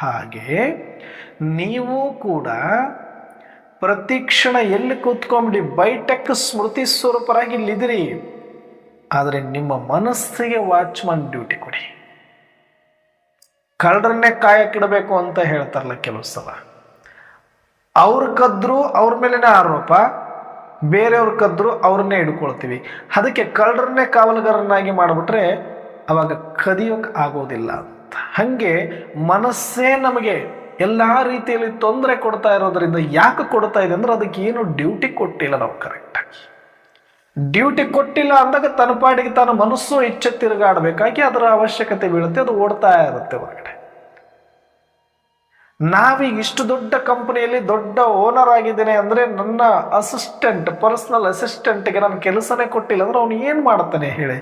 ಹಾಗೆ ನೀವು ಕೂಡ ಪ್ರತಿ ಕ್ಷಣ ಎಲ್ಲಿ ಕೂತ್ಕೊಂಬಿಡಿ ಬೈಟೆಕ್ ಸ್ಮೃತಿ ಸ್ವರೂಪರಾಗಿ ಇಲ್ಲಿದ್ದೀರಿ. ಆದರೆ ನಿಮ್ಮ ಮನಸ್ಸಿಗೆ ವಾಚ್ಮನ್ ಡ್ಯೂಟಿ ಕೊಡಿ. ಕಳ್ಳರನ್ನೇ ಕಾಯಕ್ಕಿಡಬೇಕು ಅಂತ ಹೇಳ್ತಾರಲ್ಲ ಕೆಲವು ಸಲ. ಅವ್ರ ಕದ್ರು ಅವ್ರ ಮೇಲಿನ ಆರೋಪ, ಬೇರೆಯವ್ರ ಕದ್ರು ಅವ್ರನ್ನೇ ಹಿಡ್ಕೊಳ್ತೀವಿ. ಅದಕ್ಕೆ ಕಳ್ಳರನ್ನೇ ಕಾವಲುಗಾರನಾಗಿ ಮಾಡಿಬಿಟ್ರೆ ಅವಾಗ ಕದಿಯೋಕೆ ಆಗೋದಿಲ್ಲ ಅಂತ. ಹಾಗೆ ಮನಸ್ಸೇ ನಮಗೆ ಎಲ್ಲ ರೀತಿಯಲ್ಲಿ ತೊಂದರೆ ಕೊಡ್ತಾ ಇರೋದ್ರಿಂದ ಯಾಕೆ ಕೊಡ್ತಾ ಇದೆ ಅಂದ್ರೆ ಅದಕ್ಕೆ ಏನು ಡ್ಯೂಟಿ ಕೊಟ್ಟಿಲ್ಲ ನಾವು ಕರೆಕ್ಟಾಗಿ ಡ್ಯೂಟಿ ಕೊಟ್ಟಿಲ್ಲ ಅಂದಾಗ ತನ್ನ ಪಾಡಿಗೆ ತನ್ನ ಮನಸ್ಸು ಇಚ್ಛೆ ತಿರುಗಾಡಬೇಕಾಗಿ ಅದರ ಅವಶ್ಯಕತೆ ಬೀಳುತ್ತೆ, ಅದು ಓಡ್ತಾ ಇರುತ್ತೆ ಹೊರಗಡೆ. ನಾವೀಗ ಇಷ್ಟು ದೊಡ್ಡ ಕಂಪನಿಯಲ್ಲಿ ದೊಡ್ಡ ಓನರ್ ಆಗಿದ್ದೇನೆ ಅಂದ್ರೆ ನನ್ನ ಅಸಿಸ್ಟೆಂಟ್ ಪರ್ಸನಲ್ ಅಸಿಸ್ಟೆಂಟ್ಗೆ ನಾನು ಕೆಲಸನೇ ಕೊಟ್ಟಿಲ್ಲ ಅಂದ್ರೆ ಅವ್ನು ಏನು ಮಾಡ್ತಾನೆ ಹೇಳಿ.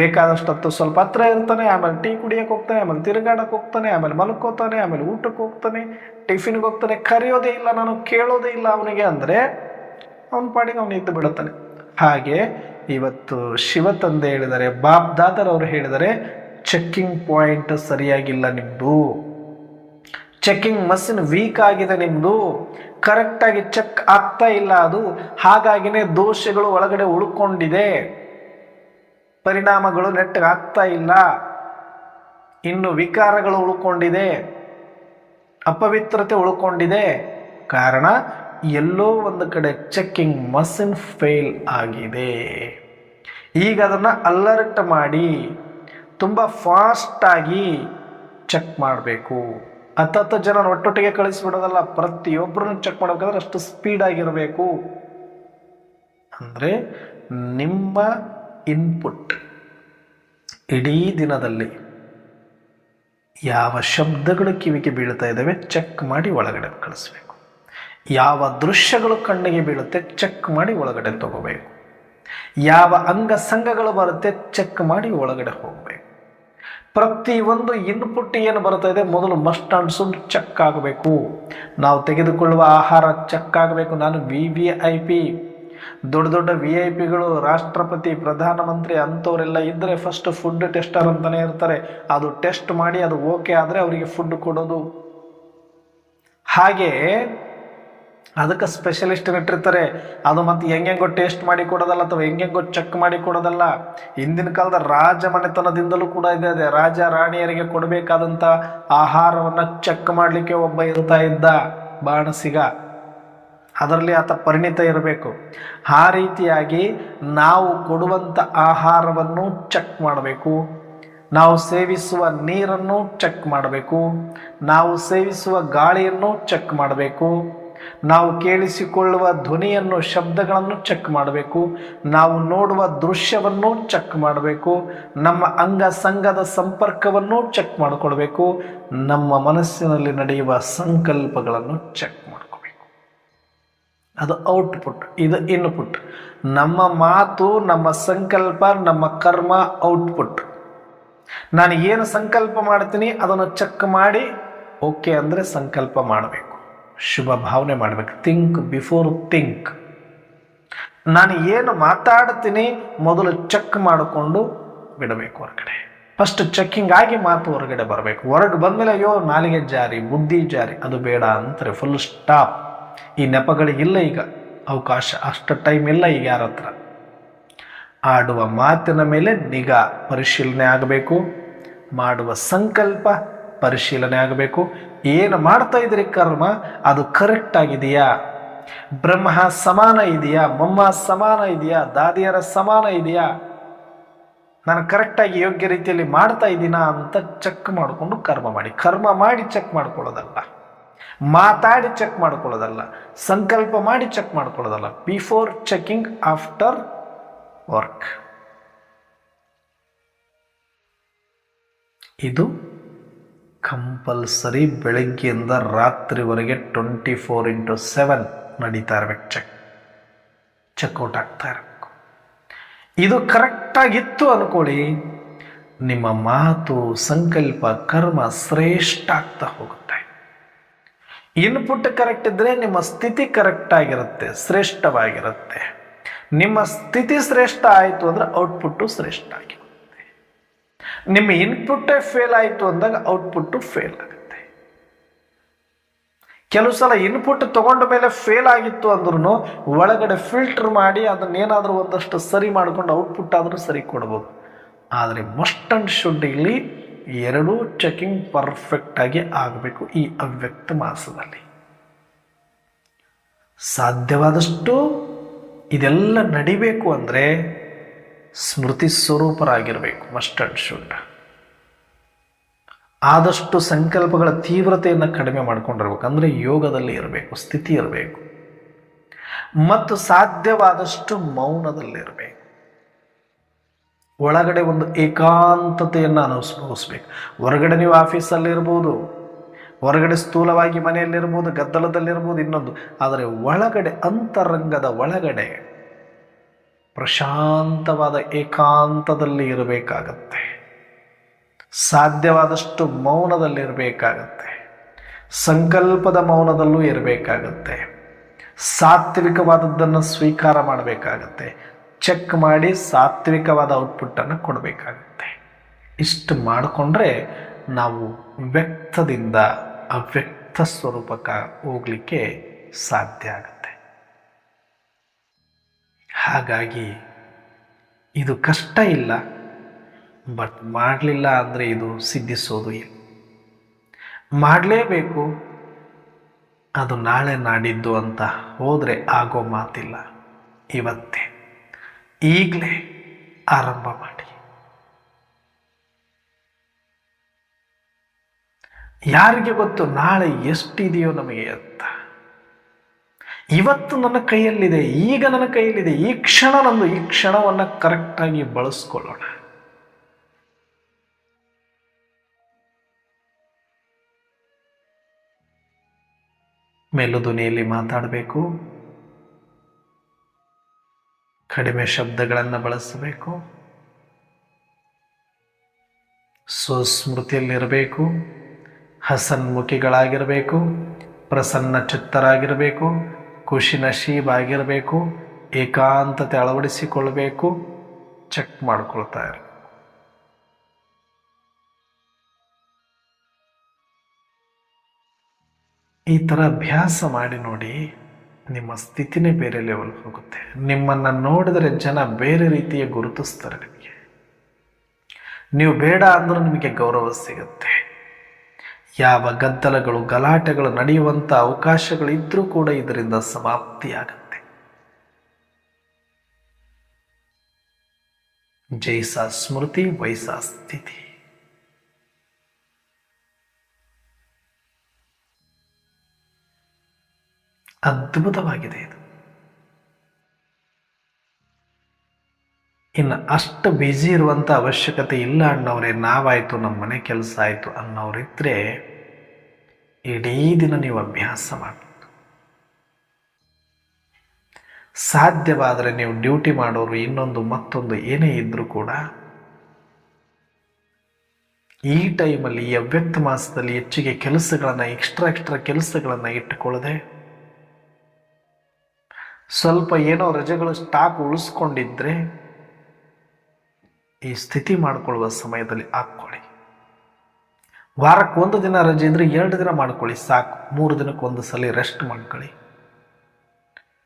ಬೇಕಾದಷ್ಟೊತ್ತು ಸ್ವಲ್ಪ ಹತ್ರ ಇರ್ತಾನೆ, ಆಮೇಲೆ ಟೀ ಕುಡಿಯಕ್ಕೆ ಹೋಗ್ತಾನೆ, ಆಮೇಲೆ ತಿರುಗಾಡಕ್ಕೆ ಹೋಗ್ತಾನೆ, ಆಮೇಲೆ ಮಲ್ಕೋತಾನೆ, ಆಮೇಲೆ ಊಟಕ್ಕೆ ಹೋಗ್ತಾನೆ, ಟಿಫಿನ್ಗೆ ಹೋಗ್ತಾನೆ, ಕರೆಯೋದೇ ಇಲ್ಲ, ನಾನು ಕೇಳೋದೇ ಇಲ್ಲ ಅವನಿಗೆ ಅಂದರೆ ಅವನ ಪಾಡಿಗೆ ಅವನು ಇದ್ದು ಬಿಡುತ್ತಾನೆ ಹಾಗೆ ಇವತ್ತು ಶಿವ ತಂದೆ ಹೇಳಿದರೆ ಬಾಬ್ ದಾದರ್ ಅವರು ಹೇಳಿದರೆ ಚೆಕ್ಕಿಂಗ್ ಪಾಯಿಂಟ್ ಸರಿಯಾಗಿಲ್ಲ ನಿಮ್ಮದು ಚೆಕ್ಕಿಂಗ್ ಮಷಿನ್ ವೀಕ್ ಆಗಿದೆ ನಿಮ್ಮದು ಕರೆಕ್ಟಾಗಿ ಚೆಕ್ ಆಗ್ತಾ ಇಲ್ಲ ಅದು. ಹಾಗಾಗಿನೇ ದೋಷಗಳು ಒಳಗಡೆ ಉಳ್ಕೊಂಡಿದೆ. ಪರಿಣಾಮಗಳು ನೆಟ್ಟಗೆ ಆಗ್ತಾ ಇಲ್ಲ. ಇನ್ನು ವಿಕಾರಗಳು ಉಳ್ಕೊಂಡಿದೆ. ಅಪವಿತ್ರತೆ ಉಳ್ಕೊಂಡಿದೆ. ಕಾರಣ ಎಲ್ಲೋ ಒಂದು ಕಡೆ ಚೆಕ್ಕಿಂಗ್ ಮಷಿನ್ ಫೇಲ್ ಆಗಿದೆ. ಈಗ ಅದನ್ನು ಅಲರ್ಟ್ ಮಾಡಿ, ತುಂಬ ಫಾಸ್ಟಾಗಿ ಚೆಕ್ ಮಾಡಬೇಕು. ಹತ್ತತ್ತು ಜನ ಒಟ್ಟೊಟ್ಟಿಗೆ ಕಳಿಸಿಬಿಡೋದಲ್ಲ ಪ್ರತಿಯೊಬ್ಬರನ್ನು ಚೆಕ್ ಮಾಡಬೇಕಾದ್ರೆ ಅಷ್ಟು ಸ್ಪೀಡಾಗಿರಬೇಕು ಅಂದರೆ ನಿಮ್ಮ ಇನ್ಪುಟ್ ಇಡೀ ದಿನದಲ್ಲಿ ಯಾವ ಶಬ್ದಗಳು ಕಿವಿಗೆ ಬೀಳ್ತಾ ಇದ್ದಾವೆ ಚೆಕ್ ಮಾಡಿ ಒಳಗಡೆ ಕಳಿಸ್ಬೇಕು. ಯಾವ ದೃಶ್ಯಗಳು ಕಣ್ಣಿಗೆ ಬೀಳುತ್ತೆ ಚೆಕ್ ಮಾಡಿ ಒಳಗಡೆ ತಗೋಬೇಕು. ಯಾವ ಅಂಗ ಸಂಘಗಳು ಬರುತ್ತೆ ಚೆಕ್ ಮಾಡಿ ಒಳಗಡೆ ಹೋಗಬೇಕು. ಪ್ರತಿಯೊಂದು ಇನ್ಪುಟ್ ಏನು ಬರ್ತಾ ಇದೆ, ಮೊದಲು ಮಸ್ಟ್ ಅಂಡ್ಸು ಚೆಕ್ ಆಗಬೇಕು. ನಾವು ತೆಗೆದುಕೊಳ್ಳುವ ಆಹಾರ ಚೆಕ್ ಆಗಬೇಕು. ನಾನು ವಿ ವಿ ಐ ಪಿ ದೊಡ್ಡ ದೊಡ್ಡ ವಿ ಐ ಪಿಗಳು ರಾಷ್ಟ್ರಪತಿ, ಪ್ರಧಾನಮಂತ್ರಿ ಅಂಥವರೆಲ್ಲ ಇದ್ದರೆ ಫಸ್ಟ್ ಫುಡ್ ಟೆಸ್ಟರ್ ಅಂತಲೇ ಇರ್ತಾರೆ. ಅದು ಟೆಸ್ಟ್ ಮಾಡಿ, ಅದು ಓಕೆ ಆದರೆ ಅವರಿಗೆ ಫುಡ್ ಕೊಡೋದು. ಹಾಗೆ ಅದಕ್ಕೆ ಸ್ಪೆಷಲಿಸ್ಟ್ ಇಟ್ಟಿರ್ತಾರೆ ಅದು ಮತ್ತೆ ಹೆಂಗೆಂಗೋ ಟೇಸ್ಟ್ ಮಾಡಿ ಕೊಡೋದಲ್ಲ ಅಥವಾ ಹೆಂಗೆಂಗೋ ಚೆಕ್ ಮಾಡಿ ಕೊಡೋದಲ್ಲ. ಹಿಂದಿನ ಕಾಲದ ರಾಜ ಮನೆತನದಿಂದಲೂ ಕೂಡ ಇದೆ ಅದೇ. ರಾಜ ರಾಣಿಯರಿಗೆ ಕೊಡಬೇಕಾದಂಥ ಆಹಾರವನ್ನು ಚೆಕ್ ಮಾಡಲಿಕ್ಕೆ ಒಬ್ಬ ಇರ್ತಾ ಇದ್ದ ಬಾಣಸಿಗ. ಅದರಲ್ಲಿ ಆತ ಪರಿಣಿತ ಇರಬೇಕು. ಆ ರೀತಿಯಾಗಿ ನಾವು ಕೊಡುವಂಥ ಆಹಾರವನ್ನು ಚೆಕ್ ಮಾಡಬೇಕು. ನಾವು ಸೇವಿಸುವ ನೀರನ್ನು ಚೆಕ್ ಮಾಡಬೇಕು. ನಾವು ಸೇವಿಸುವ ಗಾಳಿಯನ್ನು ಚೆಕ್ ಮಾಡಬೇಕು. ನಾವು ಕೇಳಿಸಿಕೊಳ್ಳುವ ಧ್ವನಿಯನ್ನು, ಶಬ್ದಗಳನ್ನು ಚೆಕ್ ಮಾಡಬೇಕು. ನಾವು ನೋಡುವ ದೃಶ್ಯವನ್ನು ಚೆಕ್ ಮಾಡಬೇಕು. ನಮ್ಮ ಅಂಗ ಸಂಘದ ಸಂಪರ್ಕವನ್ನು ಚೆಕ್ ಮಾಡಿಕೊಳ್ಬೇಕು. ನಮ್ಮ ಮನಸ್ಸಿನಲ್ಲಿ ನಡೆಯುವ ಸಂಕಲ್ಪಗಳನ್ನು ಚೆಕ್ ಮಾಡ್ಕೋಬೇಕು ಅದು ಔಟ್ಪುಟ್ ಇದು ಇನ್ಪುಟ್ ನಮ್ಮ ಮಾತು, ನಮ್ಮ ಸಂಕಲ್ಪ, ನಮ್ಮ ಕರ್ಮ ಔಟ್ಪುಟ್ ನಾನು ಏನು ಸಂಕಲ್ಪ ಮಾಡ್ತೀನಿ ಅದನ್ನು ಚೆಕ್ ಮಾಡಿ ಓಕೆ ಅಂದರೆ ಸಂಕಲ್ಪ ಮಾಡಬೇಕು. ಶುಭ ಭಾವನೆ ಮಾಡಬೇಕು. ಥಿಂಕ್ ಬಿಫೋರ್ ಥಿಂಕ್ ನಾನು ಏನು ಮಾತಾಡ್ತೀನಿ ಮೊದಲು ಚೆಕ್ ಮಾಡಿಕೊಂಡು ಬಿಡಬೇಕು ಹೊರಗಡೆ. ಫಸ್ಟ್ ಚೆಕ್ಕಿಂಗ್ ಆಗಿ ಮಾತು ಹೊರಗಡೆ ಬರಬೇಕು. ಹೊರಗೆ ಬಂದಮೇಲೆ ಅಯ್ಯೋ, ನಾಲಿಗೆ ಜಾರಿ, ಬುದ್ಧಿ ಜಾರಿ, ಅದು ಬೇಡ ಅಂತಾರೆ. ಫುಲ್ ಸ್ಟಾಪ್ ಈ ನೆಪಗಳಿಗಿಲ್ಲ ಈಗ. ಅವಕಾಶ ಅಷ್ಟು ಟೈಮ್ ಇಲ್ಲ ಈಗ ಯಾರ ಹತ್ರ. ಆಡುವ ಮಾತಿನ ಮೇಲೆ ನಿಗಾ, ಪರಿಶೀಲನೆ ಆಗಬೇಕು. ಮಾಡುವ ಸಂಕಲ್ಪ, ಪರಿಶೀಲನೆ ಆಗಬೇಕು. ಏನು ಮಾಡ್ತಾ ಇದ್ರಿ ಕರ್ಮ? ಅದು ಕರೆಕ್ಟ್ ಆಗಿದೆಯಾ? ಬ್ರಹ್ಮ ಸಮಾನ ಇದೆಯಾ? ಮೊಮ್ಮ ಸಮಾನ ಇದೆಯಾ? ದಾದಿಯರ ಸಮಾನ ಇದೆಯಾ? ನಾನು ಕರೆಕ್ಟಾಗಿ ಯೋಗ್ಯ ರೀತಿಯಲ್ಲಿ ಮಾಡ್ತಾ ಇದ್ದೀನಾ ಅಂತ ಚೆಕ್ ಮಾಡಿಕೊಂಡು ಕರ್ಮ ಮಾಡಿ. ಕರ್ಮ ಮಾಡಿ ಚೆಕ್ ಮಾಡ್ಕೊಳ್ಳೋದಲ್ಲ. ಮಾತಾಡಿ ಚೆಕ್ ಮಾಡ್ಕೊಳ್ಳೋದಲ್ಲ. ಸಂಕಲ್ಪ ಮಾಡಿ ಚೆಕ್ ಮಾಡ್ಕೊಳ್ಳೋದಲ್ಲ. ಬಿಫೋರ್ ಚೆಕಿಂಗ್ ಆಫ್ಟರ್ ವರ್ಕ್ ಇದು ಕಂಪಲ್ಸರಿ ಬೆಳಗ್ಗೆಯಿಂದ ರಾತ್ರಿವರೆಗೆ ಟ್ವೆಂಟಿ ಫೋರ್ ಇಂಟು ಸೆವೆನ್ ನಡೀತಾ ಇರ್ಬೇಕು ಚೆಕ್ ಚೆಕ್ಔಟ್ ಆಗ್ತಾ ಇರಬೇಕು. ಇದು ಕರೆಕ್ಟಾಗಿತ್ತು ಅಂದ್ಕೊಳ್ಳಿ ನಿಮ್ಮ ಮಾತು, ಸಂಕಲ್ಪ, ಕರ್ಮ ಶ್ರೇಷ್ಠ ಆಗ್ತಾ ಹೋಗುತ್ತೆ. ಇನ್ಪುಟ್ ಕರೆಕ್ಟ್ ಇದ್ದರೆ ನಿಮ್ಮ ಸ್ಥಿತಿ ಕರೆಕ್ಟ್ ಆಗಿರುತ್ತೆ, ಶ್ರೇಷ್ಠವಾಗಿರುತ್ತೆ. ನಿಮ್ಮ ಸ್ಥಿತಿ ಶ್ರೇಷ್ಠ ಆಯಿತು ಅಂದರೆ ಔಟ್ಪುಟ್ಟು ಶ್ರೇಷ್ಠ ಆಗಿರುತ್ತೆ ನಿಮ್ಮ ಇನ್ಪುಟ್ಟೇ ಫೇಲ್ ಆಯಿತು ಅಂದಾಗ ಔಟ್ಪುಟ್ಟು ಫೇಲ್ ಆಗುತ್ತೆ. ಕೆಲವು ಸಲ ಇನ್ಪುಟ್ ತಗೊಂಡ ಮೇಲೆ ಫೇಲ್ ಆಗಿತ್ತು ಅಂದ್ರೂ ಒಳಗಡೆ ಫಿಲ್ಟರ್ ಮಾಡಿ ಅದನ್ನೇನಾದರೂ ಒಂದಷ್ಟು ಸರಿ ಮಾಡ್ಕೊಂಡು ಔಟ್ಪುಟ್ ಆದರೂ ಸರಿ ಕೊಡ್ಬೋದು. ಆದರೆ ಮಸ್ಟ್ ಅಂಡ್ ಶುಡ್ ಇಲ್ಲಿ ಎರಡೂ ಚೆಕಿಂಗ್ ಪರ್ಫೆಕ್ಟಾಗಿ ಆಗಬೇಕು ಈ ಅವ್ಯಕ್ತ ಮಾಸದಲ್ಲಿ. ಸಾಧ್ಯವಾದಷ್ಟು ಇದೆಲ್ಲ ನಡಿಬೇಕು ಅಂದರೆ ಸ್ಮೃತಿ ಸ್ವರೂಪರಾಗಿರಬೇಕು ಮಸ್ಟ್ ಅಂಡ್ ಶುಡ್ ಆದಷ್ಟು ಸಂಕಲ್ಪಗಳ ತೀವ್ರತೆಯನ್ನು ಕಡಿಮೆ ಮಾಡ್ಕೊಂಡಿರ್ಬೇಕು. ಅಂದರೆ ಯೋಗದಲ್ಲಿ ಇರಬೇಕು, ಸ್ಥಿತಿ ಇರಬೇಕು. ಮತ್ತು ಸಾಧ್ಯವಾದಷ್ಟು ಮೌನದಲ್ಲಿರಬೇಕು ಒಳಗಡೆ ಒಂದು ಏಕಾಂತತೆಯನ್ನು ಅನುಭವಿಸ್ಬೇಕು. ಹೊರಗಡೆ ನೀವು ಆಫೀಸಲ್ಲಿರ್ಬೋದು ಹೊರಗಡೆ ಸ್ಥೂಲವಾಗಿ ಮನೆಯಲ್ಲಿರ್ಬೋದು, ಗದ್ದಲದಲ್ಲಿರ್ಬೋದು ಇನ್ನೊಂದು. ಆದರೆ ಒಳಗಡೆ, ಅಂತರಂಗದ ಒಳಗಡೆ ಪ್ರಶಾಂತವಾದ ಏಕಾಂತದಲ್ಲಿ ಇರಬೇಕಾಗತ್ತೆ. ಸಾಧ್ಯವಾದಷ್ಟು ಮೌನದಲ್ಲಿರಬೇಕಾಗತ್ತೆ ಸಂಕಲ್ಪದ ಮೌನದಲ್ಲೂ ಇರಬೇಕಾಗತ್ತೆ. ಸಾತ್ವಿಕವಾದದ್ದನ್ನು ಸ್ವೀಕಾರ ಮಾಡಬೇಕಾಗತ್ತೆ. ಚೆಕ್ ಮಾಡಿ ಸಾತ್ವಿಕವಾದ ಔಟ್ಪುಟ್ಟನ್ನು ಕೊಡಬೇಕಾಗತ್ತೆ. ಇಷ್ಟು ಮಾಡಿಕೊಂಡ್ರೆ ನಾವು ವ್ಯಕ್ತದಿಂದ ಅವ್ಯಕ್ತ ಸ್ವರೂಪಕ್ಕೆ ಹೋಗಲಿಕ್ಕೆ ಸಾಧ್ಯ ಆಗುತ್ತೆ. ಹಾಗಾಗಿ ಇದು ಕಷ್ಟ ಇಲ್ಲ. ಬಟ್ ಮಾಡಲಿಲ್ಲ ಅಂದರೆ ಇದು ಸಿದ್ಧಿಸೋದು ಇಲ್ಲ ಮಾಡಲೇಬೇಕು. ಅದು ನಾಳೆ ನಾಡಿದ್ದು ಅಂತ ಹೋದರೆ ಆಗೋ ಮಾತಿಲ್ಲ. ಇವತ್ತೇ. ಈಗಲೇ ಆರಂಭ ಮಾಡಿ. ಯಾರಿಗೆ ಗೊತ್ತು ನಾಳೆ ಎಷ್ಟಿದೆಯೋ ನಮಗೆ ಅಂತ ಇವತ್ತು ನನ್ನ ಕೈಯಲ್ಲಿದೆ, ಈಗ ನನ್ನ ಕೈಯಲ್ಲಿದೆ, ಈ ಕ್ಷಣ ನಂದು, ಈ ಕ್ಷಣವನ್ನು ಕರೆಕ್ಟಾಗಿ ಬಳಸ್ಕೊಳ್ಳೋಣ. ಮೆಲುಧ್ವನಿಯಲ್ಲಿ ಮಾತಾಡಬೇಕು. ಕಡಿಮೆ ಶಬ್ದಗಳನ್ನು ಬಳಸಬೇಕು. ಸುಸ್ಮೃತಿಯಲ್ಲಿರಬೇಕು ಹಸನ್ಮುಖಿಗಳಾಗಿರಬೇಕು. ಪ್ರಸನ್ನ ಚಿತ್ತರಾಗಿರಬೇಕು ಖುಷಿ ನಶೀಬಾಗಿರಬೇಕು ಏಕಾಂತತೆ ಅಳವಡಿಸಿಕೊಳ್ಳಬೇಕು ಚೆಕ್ ಮಾಡ್ಕೊಳ್ತಾ ಇರಬೇಕು ಈ ಥರ ಅಭ್ಯಾಸ ಮಾಡಿ ನೋಡಿ ನಿಮ್ಮ ಸ್ಥಿತಿನೇ ಬೇರೆ ಲೆವೆಲ್ ಹೋಗುತ್ತೆ. ನಿಮ್ಮನ್ನು ನೋಡಿದರೆ ಜನ ಬೇರೆ ರೀತಿಯ ಗುರುತಿಸ್ತಾರೆ ನಿಮಗೆ. ನೀವು ಬೇಡ ಅಂದರೂ ನಿಮಗೆ ಗೌರವ ಸಿಗುತ್ತೆ. ಯಾವ ಗದ್ದಲಗಳು, ಗಲಾಟೆಗಳು ನಡೆಯುವಂಥ ಅವಕಾಶಗಳು ಇದ್ರೂ ಕೂಡ ಇದರಿಂದ ಸಮಾಪ್ತಿಯಾಗುತ್ತೆ. ಜೈಸ ಸ್ಮೃತಿ, ವೈಸ ಸ್ಥಿತಿ. ಅದ್ಭುತವಾಗಿದೆ ಇದು. ಇನ್ನು ಅಷ್ಟು ಬ್ಯುಸಿ ಇರುವಂಥ ಅವಶ್ಯಕತೆ ಇಲ್ಲ ಅನ್ನೋರೆ ನಾವಾಯಿತು ನಮ್ಮ ಮನೆ ಕೆಲಸ ಆಯಿತು ಅನ್ನೋರಿದ್ದರೆ ಇಡೀ ದಿನ ನೀವು ಅಭ್ಯಾಸ ಮಾಡಬೇಕು ಸಾಧ್ಯವಾದರೆ ನೀವು ಡ್ಯೂಟಿ ಮಾಡೋರು, ಇನ್ನೊಂದು ಮತ್ತೊಂದು ಏನೇ ಇದ್ದರೂ ಕೂಡ ಈ ಟೈಮಲ್ಲಿ, ಈ ಅವ್ಯಕ್ತ ಮಾಸದಲ್ಲಿ ಹೆಚ್ಚಿಗೆ ಕೆಲಸಗಳನ್ನು ಎಕ್ಸ್ಟ್ರಾ ಎಕ್ಸ್ಟ್ರಾ ಕೆಲಸಗಳನ್ನು ಇಟ್ಟುಕೊಳ್ಳದೆ ಸ್ವಲ್ಪ ಏನೋ ರಜೆಗಳು ಸ್ಟಾಕ್ ಉಳಿಸ್ಕೊಂಡಿದ್ರೆ ಈ ಸ್ಥಿತಿ ಮಾಡಿಕೊಳ್ಳುವ ಸಮಯದಲ್ಲಿ ಹಾಕ್ಕೊಳ್ಳಿ. ವಾರಕ್ಕೆ ಒಂದು ದಿನ ರಜೆ ಅಂದರೆ ಎರಡು ದಿನ ಮಾಡ್ಕೊಳ್ಳಿ, ಸಾಕು. ಮೂರು ದಿನಕ್ಕೆ ಒಂದು ಸಲ ರೆಸ್ಟ್ ಮಾಡ್ಕೊಳ್ಳಿ.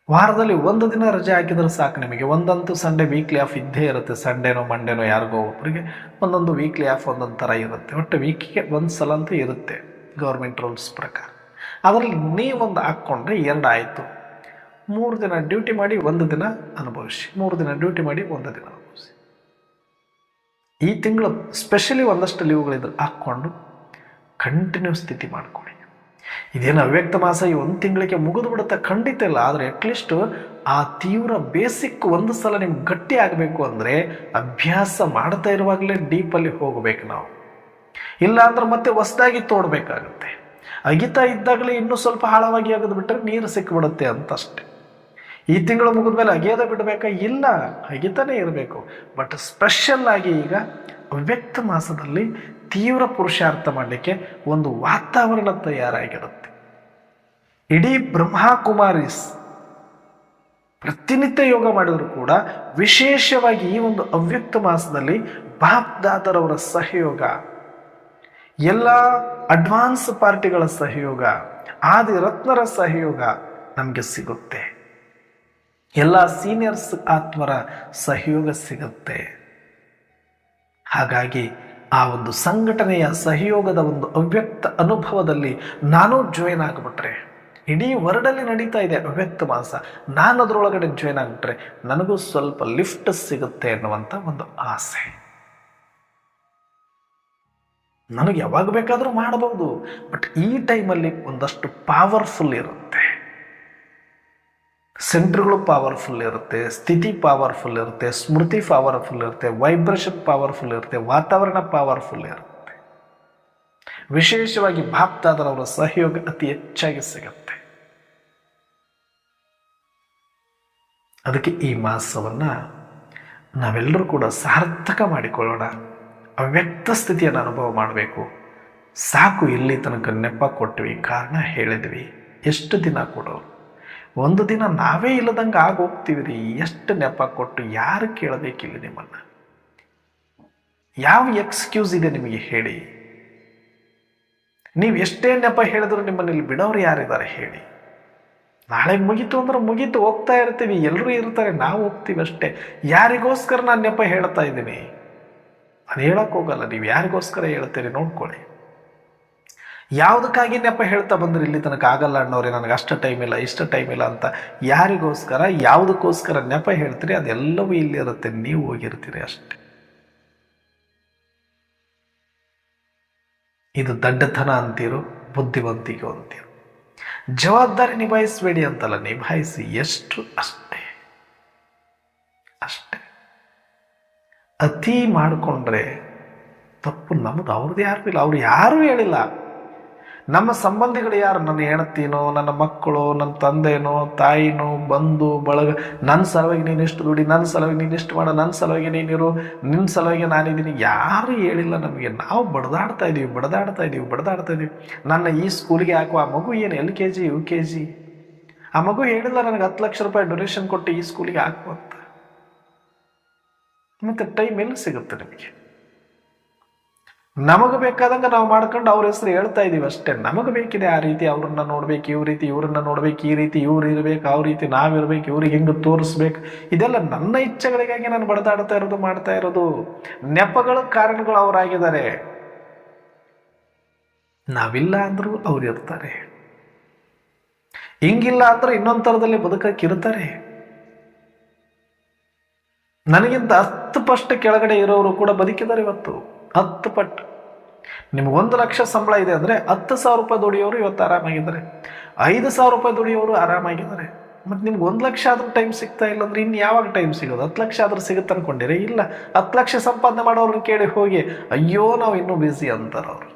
ವಾರದಲ್ಲಿ ಒಂದು ದಿನ ರಜೆ ಹಾಕಿದ್ರೆ ಸಾಕು ನಿಮಗೆ. ಒಂದಂತೂ ಸಂಡೇ ವೀಕ್ಲಿ ಆಫ್ ಇದ್ದೇ ಇರುತ್ತೆ. ಸಂಡೇನೋ ಮಂಡೇನೋ ಯಾರಿಗೋ ಒಬ್ಬರಿಗೆ ಒಂದೊಂದು ವೀಕ್ಲಿ ಆಫ್ ಒಂದೊಂದು ಥರ ಇರುತ್ತೆ. ಒಟ್ಟು ವೀಕಿಗೆ ಒಂದು ಸಲ ಅಂತೂ ಇರುತ್ತೆ ಗೌರ್ಮೆಂಟ್ ರೂಲ್ಸ್ ಪ್ರಕಾರ. ಅದರಲ್ಲಿ ನೀವೊಂದು ಹಾಕ್ಕೊಂಡ್ರೆ ಎರಡು ಆಯಿತು. ಮೂರು ದಿನ ಡ್ಯೂಟಿ ಮಾಡಿ ಒಂದು ದಿನ ಅನುಭವಿಸಿ. ಮೂರು ದಿನ ಡ್ಯೂಟಿ ಮಾಡಿ ಒಂದು ದಿನ. ಈ ತಿಂಗಳು ಸ್ಪೆಷಲಿ ಒಂದಷ್ಟು ಲೀವ್ಗಳಿದ್ರೆ ಹಾಕ್ಕೊಂಡು ಕಂಟಿನ್ಯೂ ಸ್ಥಿತಿ ಮಾಡಿಕೊಡಿ ಇದೇನು ಅವ್ಯಕ್ತ ಮಾಸ ಈ ಒಂದು ತಿಂಗಳಿಗೆ ಮುಗಿದು ಬಿಡುತ್ತೆ? ಖಂಡಿತ ಇಲ್ಲ. ಆದರೆ ಅಟ್ಲೀಸ್ಟ್ ಆ ತೀವ್ರ ಬೇಸಿಕ್ ಒಂದು ಸಲ ನಿಮ್ಗೆ ಗಟ್ಟಿ ಆಗಬೇಕು ಅಂದರೆ ಅಭ್ಯಾಸ ಮಾಡ್ತಾ ಇರುವಾಗಲೇ ಡೀಪಲ್ಲಿ ಹೋಗಬೇಕು ನಾವು. ಇಲ್ಲ ಅಂದ್ರೆ ಮತ್ತೆ ಹೊಸದಾಗಿ ತೋಡಬೇಕಾಗುತ್ತೆ. ಅಗಿತಾ ಇದ್ದಾಗಲೇ ಇನ್ನೂ ಸ್ವಲ್ಪ ಆಳವಾಗಿ ಅಗದು ಬಿಟ್ಟರೆ ನೀರು ಸಿಕ್ಕಿಬಿಡುತ್ತೆ ಅಂತ ಅಷ್ಟೆ ಈ ತಿಂಗಳು ಮುಗಿದ ಮೇಲೆ ಅಗಿಯೋದ ಬಿಡಬೇಕಾ? ಇಲ್ಲ, ಅಗಿತಾನೆ ಇರಬೇಕು. ಬಟ್ ಸ್ಪೆಷಲ್ ಆಗಿ ಈಗ ಅವ್ಯಕ್ತ ಮಾಸದಲ್ಲಿ ತೀವ್ರ ಪುರುಷಾರ್ಥ ಮಾಡಲಿಕ್ಕೆ ಒಂದು ವಾತಾವರಣ ತಯಾರಾಗಿರುತ್ತೆ. ಇಡೀ ಬ್ರಹ್ಮಕುಮಾರಿಸ್ ಪ್ರತಿನಿತ್ಯ ಯೋಗ ಮಾಡಿದರೂ ಕೂಡ ವಿಶೇಷವಾಗಿ ಈ ಒಂದು ಅವ್ಯಕ್ತ ಮಾಸದಲ್ಲಿ ಬಾಪ್ ದಾದರವರ ಸಹಯೋಗ, ಎಲ್ಲ ಅಡ್ವಾನ್ಸ್ ಪಾರ್ಟಿಗಳ ಸಹಯೋಗ ಆದಿ ರತ್ನರ ಸಹಯೋಗ ನಮಗೆ ಸಿಗುತ್ತೆ. ಎಲ್ಲ ಸೀನಿಯರ್ಸ್ ಆತ್ಮರ ಸಹಯೋಗ ಸಿಗುತ್ತೆ. ಹಾಗಾಗಿ ಆ ಒಂದು ಸಂಘಟನೆಯ ಸಹಯೋಗದ ಒಂದು ಅವ್ಯಕ್ತ ಅನುಭವದಲ್ಲಿ ನಾನು ಜಾಯಿನ್ ಆಗಿಬಿಟ್ರೆ, ಇಡೀ ವರ್ಡಲ್ಲಿ ನಡೀತಾ ಇದೆ ಅವ್ಯಕ್ತ ಮಾಸ ನಾನು ಅದರೊಳಗಡೆ ಜಾಯಿನ್ ಆಗಿಬಿಟ್ರೆ ನನಗೂ ಸ್ವಲ್ಪ ಲಿಫ್ಟ್ ಸಿಗುತ್ತೆ ಅನ್ನುವಂಥ ಒಂದು ಆಸೆ. ನನಗೆ ಯಾವಾಗ ಬೇಕಾದರೂ ಮಾಡಬಹುದು ಬಟ್ ಈ ಟೈಮಲ್ಲಿ ಒಂದಷ್ಟು ಪವರ್ಫುಲ್ ಇರುತ್ತೆ. ಸೆಂಟ್ರ್ಗಳು ಪವರ್ಫುಲ್ ಇರುತ್ತೆ, ಸ್ಥಿತಿ ಪವರ್ಫುಲ್ ಇರುತ್ತೆ, ಸ್ಮೃತಿ ಪವರ್ಫುಲ್ ಇರುತ್ತೆ ವೈಬ್ರೇಷನ್ ಪವರ್ಫುಲ್ ಇರುತ್ತೆ, ವಾತಾವರಣ ಪವರ್ಫುಲ್ ಇರುತ್ತೆ. ವಿಶೇಷವಾಗಿ ಬಾಪ್ತಾದರವರ ಸಹಯೋಗ ಅತಿ ಹೆಚ್ಚಾಗಿ ಸಿಗುತ್ತೆ. ಅದಕ್ಕೆ ಈ ಮಾಸವನ್ನು ನಾವೆಲ್ಲರೂ ಕೂಡ ಸಾರ್ಥಕ ಮಾಡಿಕೊಳ್ಳೋಣ. ಅವ್ಯಕ್ತ ಸ್ಥಿತಿಯನ್ನು ಅನುಭವ ಮಾಡಬೇಕು. ಸಾಕು ಇಲ್ಲಿ ತನಕ ನೆಪ ಕೊಟ್ವಿ, ಕಾರಣ ಹೇಳಿದ್ವಿ. ಎಷ್ಟು ದಿನ ಕೊಡೋರು? ಒಂದು ದಿನ ನಾವೇ ಇಲ್ಲದಂಗೆ ಆಗೋಗ್ತೀವಿ ರೀ ಎಷ್ಟು ನೆಪ ಕೊಟ್ಟು ಯಾರು ಕೇಳಬೇಕಿಲ್ಲ ನಿಮ್ಮನ್ನು? ಯಾವ ಎಕ್ಸ್ಕ್ಯೂಸ್ ಇದೆ ನಿಮಗೆ ಹೇಳಿ. ನೀವು ಎಷ್ಟೇ ನೆಪ ಹೇಳಿದ್ರು ನಿಮ್ಮನ್ನು ಇಲ್ಲಿ ಬಿಡೋರು ಯಾರಿದ್ದಾರೆ ಹೇಳಿ. ನಾಳೆ ಮುಗೀತು ಅಂದ್ರೆ ಮುಗೀತು, ಹೋಗ್ತಾ ಇರ್ತೀವಿ, ಎಲ್ಲರೂ ಇರ್ತಾರೆ, ನಾವು ಹೋಗ್ತೀವಿ ಅಷ್ಟೇ. ಯಾರಿಗೋಸ್ಕರ ನಾನು ನೆಪ ಹೇಳ್ತಾ ಇದ್ದೀನಿ? ಅದು ಹೇಳೋಕ್ಕೋಗಲ್ಲ, ನೀವು ಯಾರಿಗೋಸ್ಕರ ಹೇಳ್ತೀರಿ ನೋಡ್ಕೊಳ್ಳಿ. ಯಾವುದಕ್ಕಾಗಿ ನೆಪ ಹೇಳ್ತಾ ಬಂದ್ರೆ ಇಲ್ಲಿ ತನಕ? ಆಗಲ್ಲ ಅಣ್ಣವ್ರೆ, ನನಗೆ ಅಷ್ಟು ಟೈಮ್ ಇಲ್ಲ, ಇಷ್ಟು ಟೈಮ್ ಇಲ್ಲ ಅಂತ. ಯಾರಿಗೋಸ್ಕರ, ಯಾವುದಕ್ಕೋಸ್ಕರ ನೆಪ ಹೇಳ್ತೀರಿ? ಅದೆಲ್ಲವೂ ಇಲ್ಲಿರುತ್ತೆ ನೀವು ಹೋಗಿರ್ತೀರಿ ಅಷ್ಟೆ. ಇದು ದಡ್ಡತನ ಅಂತೀರೋ, ಬುದ್ಧಿವಂತಿಕೆ ಅಂತೀರೋ. ಜವಾಬ್ದಾರಿ ನಿಭಾಯಿಸಬೇಡಿ ಅಂತಲ್ಲ, ನಿಭಾಯಿಸಿ ಎಷ್ಟು? ಅಷ್ಟೇ. ಅಷ್ಟೇ. ಅತಿ ಮಾಡಿಕೊಂಡ್ರೆ ತಪ್ಪು ನಮ್ಮದು ಅವ್ರದ್ದು ಯಾರು ಇಲ್ಲ. ಅವ್ರು ಯಾರೂ ಹೇಳಿಲ್ಲ. ನಮ್ಮ ಸಂಬಂಧಿಗಳು ಯಾರು? ನನ್ನ ಹೆಣತಿನೋ ನನ್ನ ಮಕ್ಕಳು, ನನ್ನ ತಂದೆನೋ, ತಾಯಿನೋ, ಬಂಧು, ಬಳಗ ನನ್ನ ಸಲುವಾಗಿ ನೀನು ಇಷ್ಟು ದುಡಿ ನನ್ನ ಸಲುವಾಗಿ ನೀನು ಇಷ್ಟು ಮಾಡ ನನ್ನ ಸಲುವಾಗಿ ನೀನಿರು ನಿನ್ನ ಸಲುವಾಗಿ ನಾನಿದ್ದೀನಿ ಯಾರು ಹೇಳಿಲ್ಲ ನಮಗೆ. ನಾವು ಬಡ್ದಾಡ್ತಾ ಇದ್ದೀವಿ ಬಡದಾಡ್ತಾ ಇದ್ದೀವಿ ಬಡ್ದಾಡ್ತಾ ಇದ್ದೀವಿ ನನ್ನ ಈ ಸ್ಕೂಲಿಗೆ ಹಾಕುವ ಆ ಮಗು ಏನು? L K G, U K G? ಆ ಮಗು ಹೇಳಿಲ್ಲ ನನಗೆ ಹತ್ತು ಲಕ್ಷ ರೂಪಾಯಿ ಡೊನೇಷನ್ ಕೊಟ್ಟು ಈ ಸ್ಕೂಲಿಗೆ ಹಾಕುವಂತ. ಮತ್ತೆ ಟೈಮ್ ಎಲ್ಲಿ ಸಿಗುತ್ತೆ ನಿಮಗೆ? ನಮಗೆ ಬೇಕಾದಂಗೆ ನಾವು ಮಾಡ್ಕೊಂಡು ಅವ್ರ ಹೆಸರು ಹೇಳ್ತಾ ಇದೀವಿ ಅಷ್ಟೇ. ನಮಗೆ ಬೇಕಿದೆ ಆ ರೀತಿ ಅವ್ರನ್ನ ನೋಡ್ಬೇಕು ಇವ್ ರೀತಿ ಇವ್ರನ್ನ ನೋಡ್ಬೇಕು, ಈ ರೀತಿ ಇವ್ರು ಇರ್ಬೇಕು ಅವ್ರ ರೀತಿ ನಾವಿರ್ಬೇಕು ಇವ್ರಿಗೆ ಹಿಂಗೆ ತೋರಿಸ್ಬೇಕು. ಇದೆಲ್ಲ ನನ್ನ ಇಚ್ಛೆಗಳಿಗಾಗಿ ನಾನು ಬಡದಾಡ್ತಾ ಇರೋದು, ಮಾಡ್ತಾ ಇರೋದು. ನೆಪಗಳ ಕಾರಣಗಳು ಅವರಾಗಿದ್ದಾರೆ. ನಾವಿಲ್ಲ ಅಂದ್ರೂ ಅವ್ರು ಇರ್ತಾರೆ. ಹಿಂಗಿಲ್ಲ ಅಂದ್ರೆ ಇನ್ನೊಂದು ಥರದಲ್ಲಿ ಬದುಕಕ್ಕಿರ್ತಾರೆ ನನಗಿಂತ ಪಟ್ಟು ಕೆಳಗಡೆ ಇರೋರು ಕೂಡ ಬದುಕಿದ್ದಾರೆ ಇವತ್ತು. ಹತ್ತು ಪಟ್ಟು ನಿಮ್ಗೆ ಒಂದು ಲಕ್ಷ ಸಂಬಳ ಇದೆ ಅಂದರೆ ಹತ್ತು ಸಾವಿರ ರೂಪಾಯಿ ದುಡಿಯೋರು ಇವತ್ತು ಆರಾಮಾಗಿದ್ದಾರೆ. ಐದು ಸಾವಿರ ರೂಪಾಯಿ ದುಡಿಯೋರು ಆರಾಮಾಗಿದ್ದಾರೆ. ಮತ್ತು ನಿಮ್ಗೆ ಒಂದು ಲಕ್ಷ ಆದರೂ ಟೈಮ್ ಸಿಗ್ತಾ ಇಲ್ಲ ಅಂದ್ರೆ ಇನ್ನು ಯಾವಾಗ ಟೈಮ್ ಸಿಗೋದು? ಹತ್ತು ಲಕ್ಷ ಆದರೂ ಸಿಗುತ್ತೆ ಅನ್ಕೊಂಡಿರಿ? ಇಲ್ಲ. ಹತ್ತು ಲಕ್ಷ ಸಂಪಾದನೆ ಮಾಡೋರನ್ನ ಕೇಳಿ ಹೋಗಿ, ಅಯ್ಯೋ, ನಾವು ಇನ್ನೂ ಬ್ಯುಸಿ ಅಂತಾರೆ ಅವರು.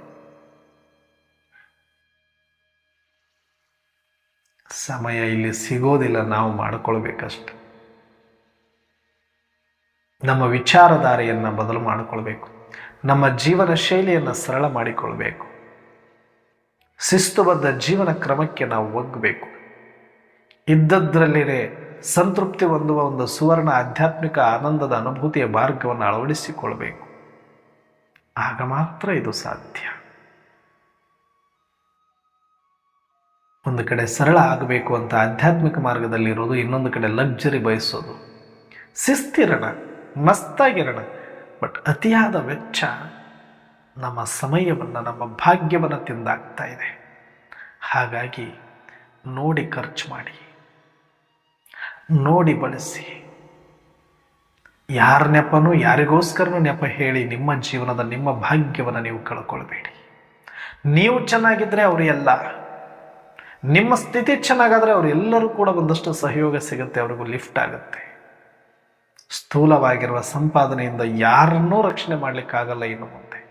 ಸಮಯ ಇಲ್ಲಿ ಸಿಗೋದಿಲ್ಲ, ನಾವು ಮಾಡ್ಕೊಳ್ಬೇಕಷ್ಟು. ನಮ್ಮ ವಿಚಾರಧಾರೆಯನ್ನು ಬದಲು ಮಾಡಿಕೊಳ್ಬೇಕು. ನಮ್ಮ ಜೀವನ ಶೈಲಿಯನ್ನು ಸರಳ ಮಾಡಿಕೊಳ್ಬೇಕು. ಶಿಸ್ತುಬದ್ಧ ಜೀವನ ಕ್ರಮಕ್ಕೆ ನಾವು ಒಗ್ಗಬೇಕು ಇದ್ದದ್ರಲ್ಲಿನೇ ಸಂತೃಪ್ತಿ ಹೊಂದುವ ಒಂದು ಸುವರ್ಣ ಆಧ್ಯಾತ್ಮಿಕ ಆನಂದದ ಅನುಭೂತಿಯ ಮಾರ್ಗವನ್ನು ಅಳವಡಿಸಿಕೊಳ್ಬೇಕು. ಆಗ ಮಾತ್ರ ಇದು ಸಾಧ್ಯ. ಒಂದು ಕಡೆ ಸರಳ ಆಗಬೇಕು ಅಂತ ಆಧ್ಯಾತ್ಮಿಕ ಮಾರ್ಗದಲ್ಲಿರೋದು, ಇನ್ನೊಂದು ಕಡೆ ಲಗ್ಜರಿ ಬಯಸೋದು. ಶಿಸ್ತಿರೋಣ, ಮಸ್ತಾಗಿರೋಣ. ಬಟ್ ಅತಿಯಾದ ವೆಚ್ಚ ನಮ್ಮ ಸಮಯವನ್ನು, ನಮ್ಮ ಭಾಗ್ಯವನ್ನು ತಿಂದಾಗ್ತಾ ಇದೆ. ಹಾಗಾಗಿ ನೋಡಿ ಖರ್ಚು ಮಾಡಿ, ನೋಡಿ ಬಳಸಿ. ಯಾರ ನೆಪನೂ ಯಾರಿಗೋಸ್ಕರನೂ ನೆಪ ಹೇಳಿ ನಿಮ್ಮ ಜೀವನದ, ನಿಮ್ಮ ಭಾಗ್ಯವನ್ನು ನೀವು ಕಳ್ಕೊಳ್ಬೇಡಿ. ನೀವು ಚೆನ್ನಾಗಿದ್ದರೆ ಅವರೆಲ್ಲ ನಿಮ್ಮ ಸ್ಥಿತಿ ಚೆನ್ನಾಗಾದರೆ ಅವರೆಲ್ಲರೂ ಕೂಡ ಒಂದಷ್ಟು ಸಹಯೋಗ ಸಿಗುತ್ತೆ, ಅವ್ರಿಗೂ ಲಿಫ್ಟ್ ಆಗುತ್ತೆ. ಸ್ಥೂಲವಾಗಿರುವ ಸಂಪಾದನೆಯಿಂದ ಯಾರನ್ನೂ ರಕ್ಷಣೆ ಮಾಡಲಿಕ್ಕಾಗಲ್ಲ ಇನ್ನು ಮುಂದೆ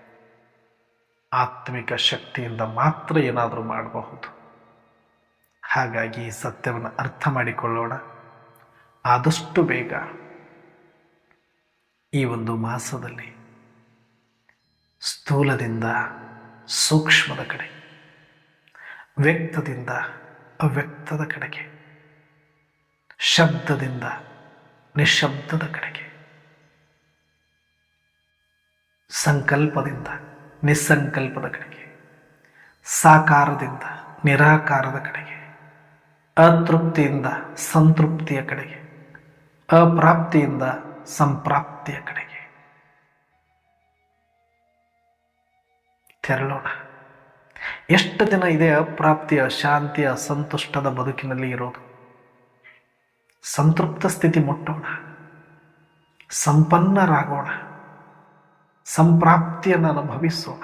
ಆತ್ಮಿಕ ಶಕ್ತಿಯಿಂದ ಮಾತ್ರ ಏನಾದರೂ ಮಾಡಬಹುದು. ಹಾಗಾಗಿ ಈ ಸತ್ಯವನ್ನು ಅರ್ಥ ಮಾಡಿಕೊಳ್ಳೋಣ. ಆದಷ್ಟು ಬೇಗ. ಈ ಒಂದು ಮಾಸದಲ್ಲಿ ಸ್ಥೂಲದಿಂದ, ಸೂಕ್ಷ್ಮದ ಕಡೆ, ವ್ಯಕ್ತದಿಂದ, ಅವ್ಯಕ್ತದ ಕಡೆಗೆ, ಶಬ್ದದಿಂದ ನಿಶಬ್ದದ ಕಡೆಗೆ. ಸಂಕಲ್ಪದಿಂದ, ನಿಸ್ಸಂಕಲ್ಪದ ಕಡೆಗೆ. ಸಾಕಾರದಿಂದ, ನಿರಾಕಾರದ ಕಡೆಗೆ. ಅತೃಪ್ತಿಯಿಂದ, ಸಂತೃಪ್ತಿಯ ಕಡೆಗೆ. ಅಪ್ರಾಪ್ತಿಯಿಂದ, ಸಂಪ್ರಾಪ್ತಿಯ ಕಡೆಗೆ. ತೆರಳೋಣ. ಎಷ್ಟು ದಿನ ಇದೆ ಅಪ್ರಾಪ್ತಿಯ, ಶಾಂತಿಯ, ಸಂತುಷ್ಟದ ಬದುಕಿನಲ್ಲಿ ಇರೋದು? ಸಂತೃಪ್ತ ಸ್ಥಿತಿ ಮುಟ್ಟೋಣ. ಸಂಪನ್ನರಾಗೋಣ. ಸಂಪ್ರಾಪ್ತಿಯನ್ನು ಅನುಭವಿಸೋಣ.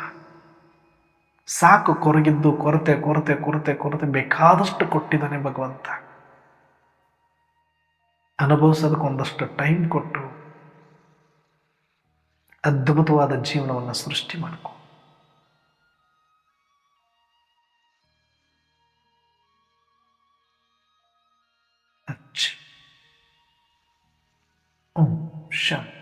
ಸಾಕು ಕೊರಗಿದ್ದು ಕೊರತೆ ಕೊರತೆ ಕೊರತೆ ಕೊರತೆ ಬೇಕಾದಷ್ಟು ಕೊಟ್ಟಿದ್ದಾನೆ ಭಗವಂತ. ಅನುಭವಿಸೋದಕ್ಕೊಂದಷ್ಟು ಟೈಮ್ ಕೊಟ್ಟು ಅದ್ಭುತವಾದ ಜೀವನವನ್ನು ಸೃಷ್ಟಿ ಮಾಡ್ಕೊ. ಅಚ್ಚ. ಓಂ ಶಾಂತಿ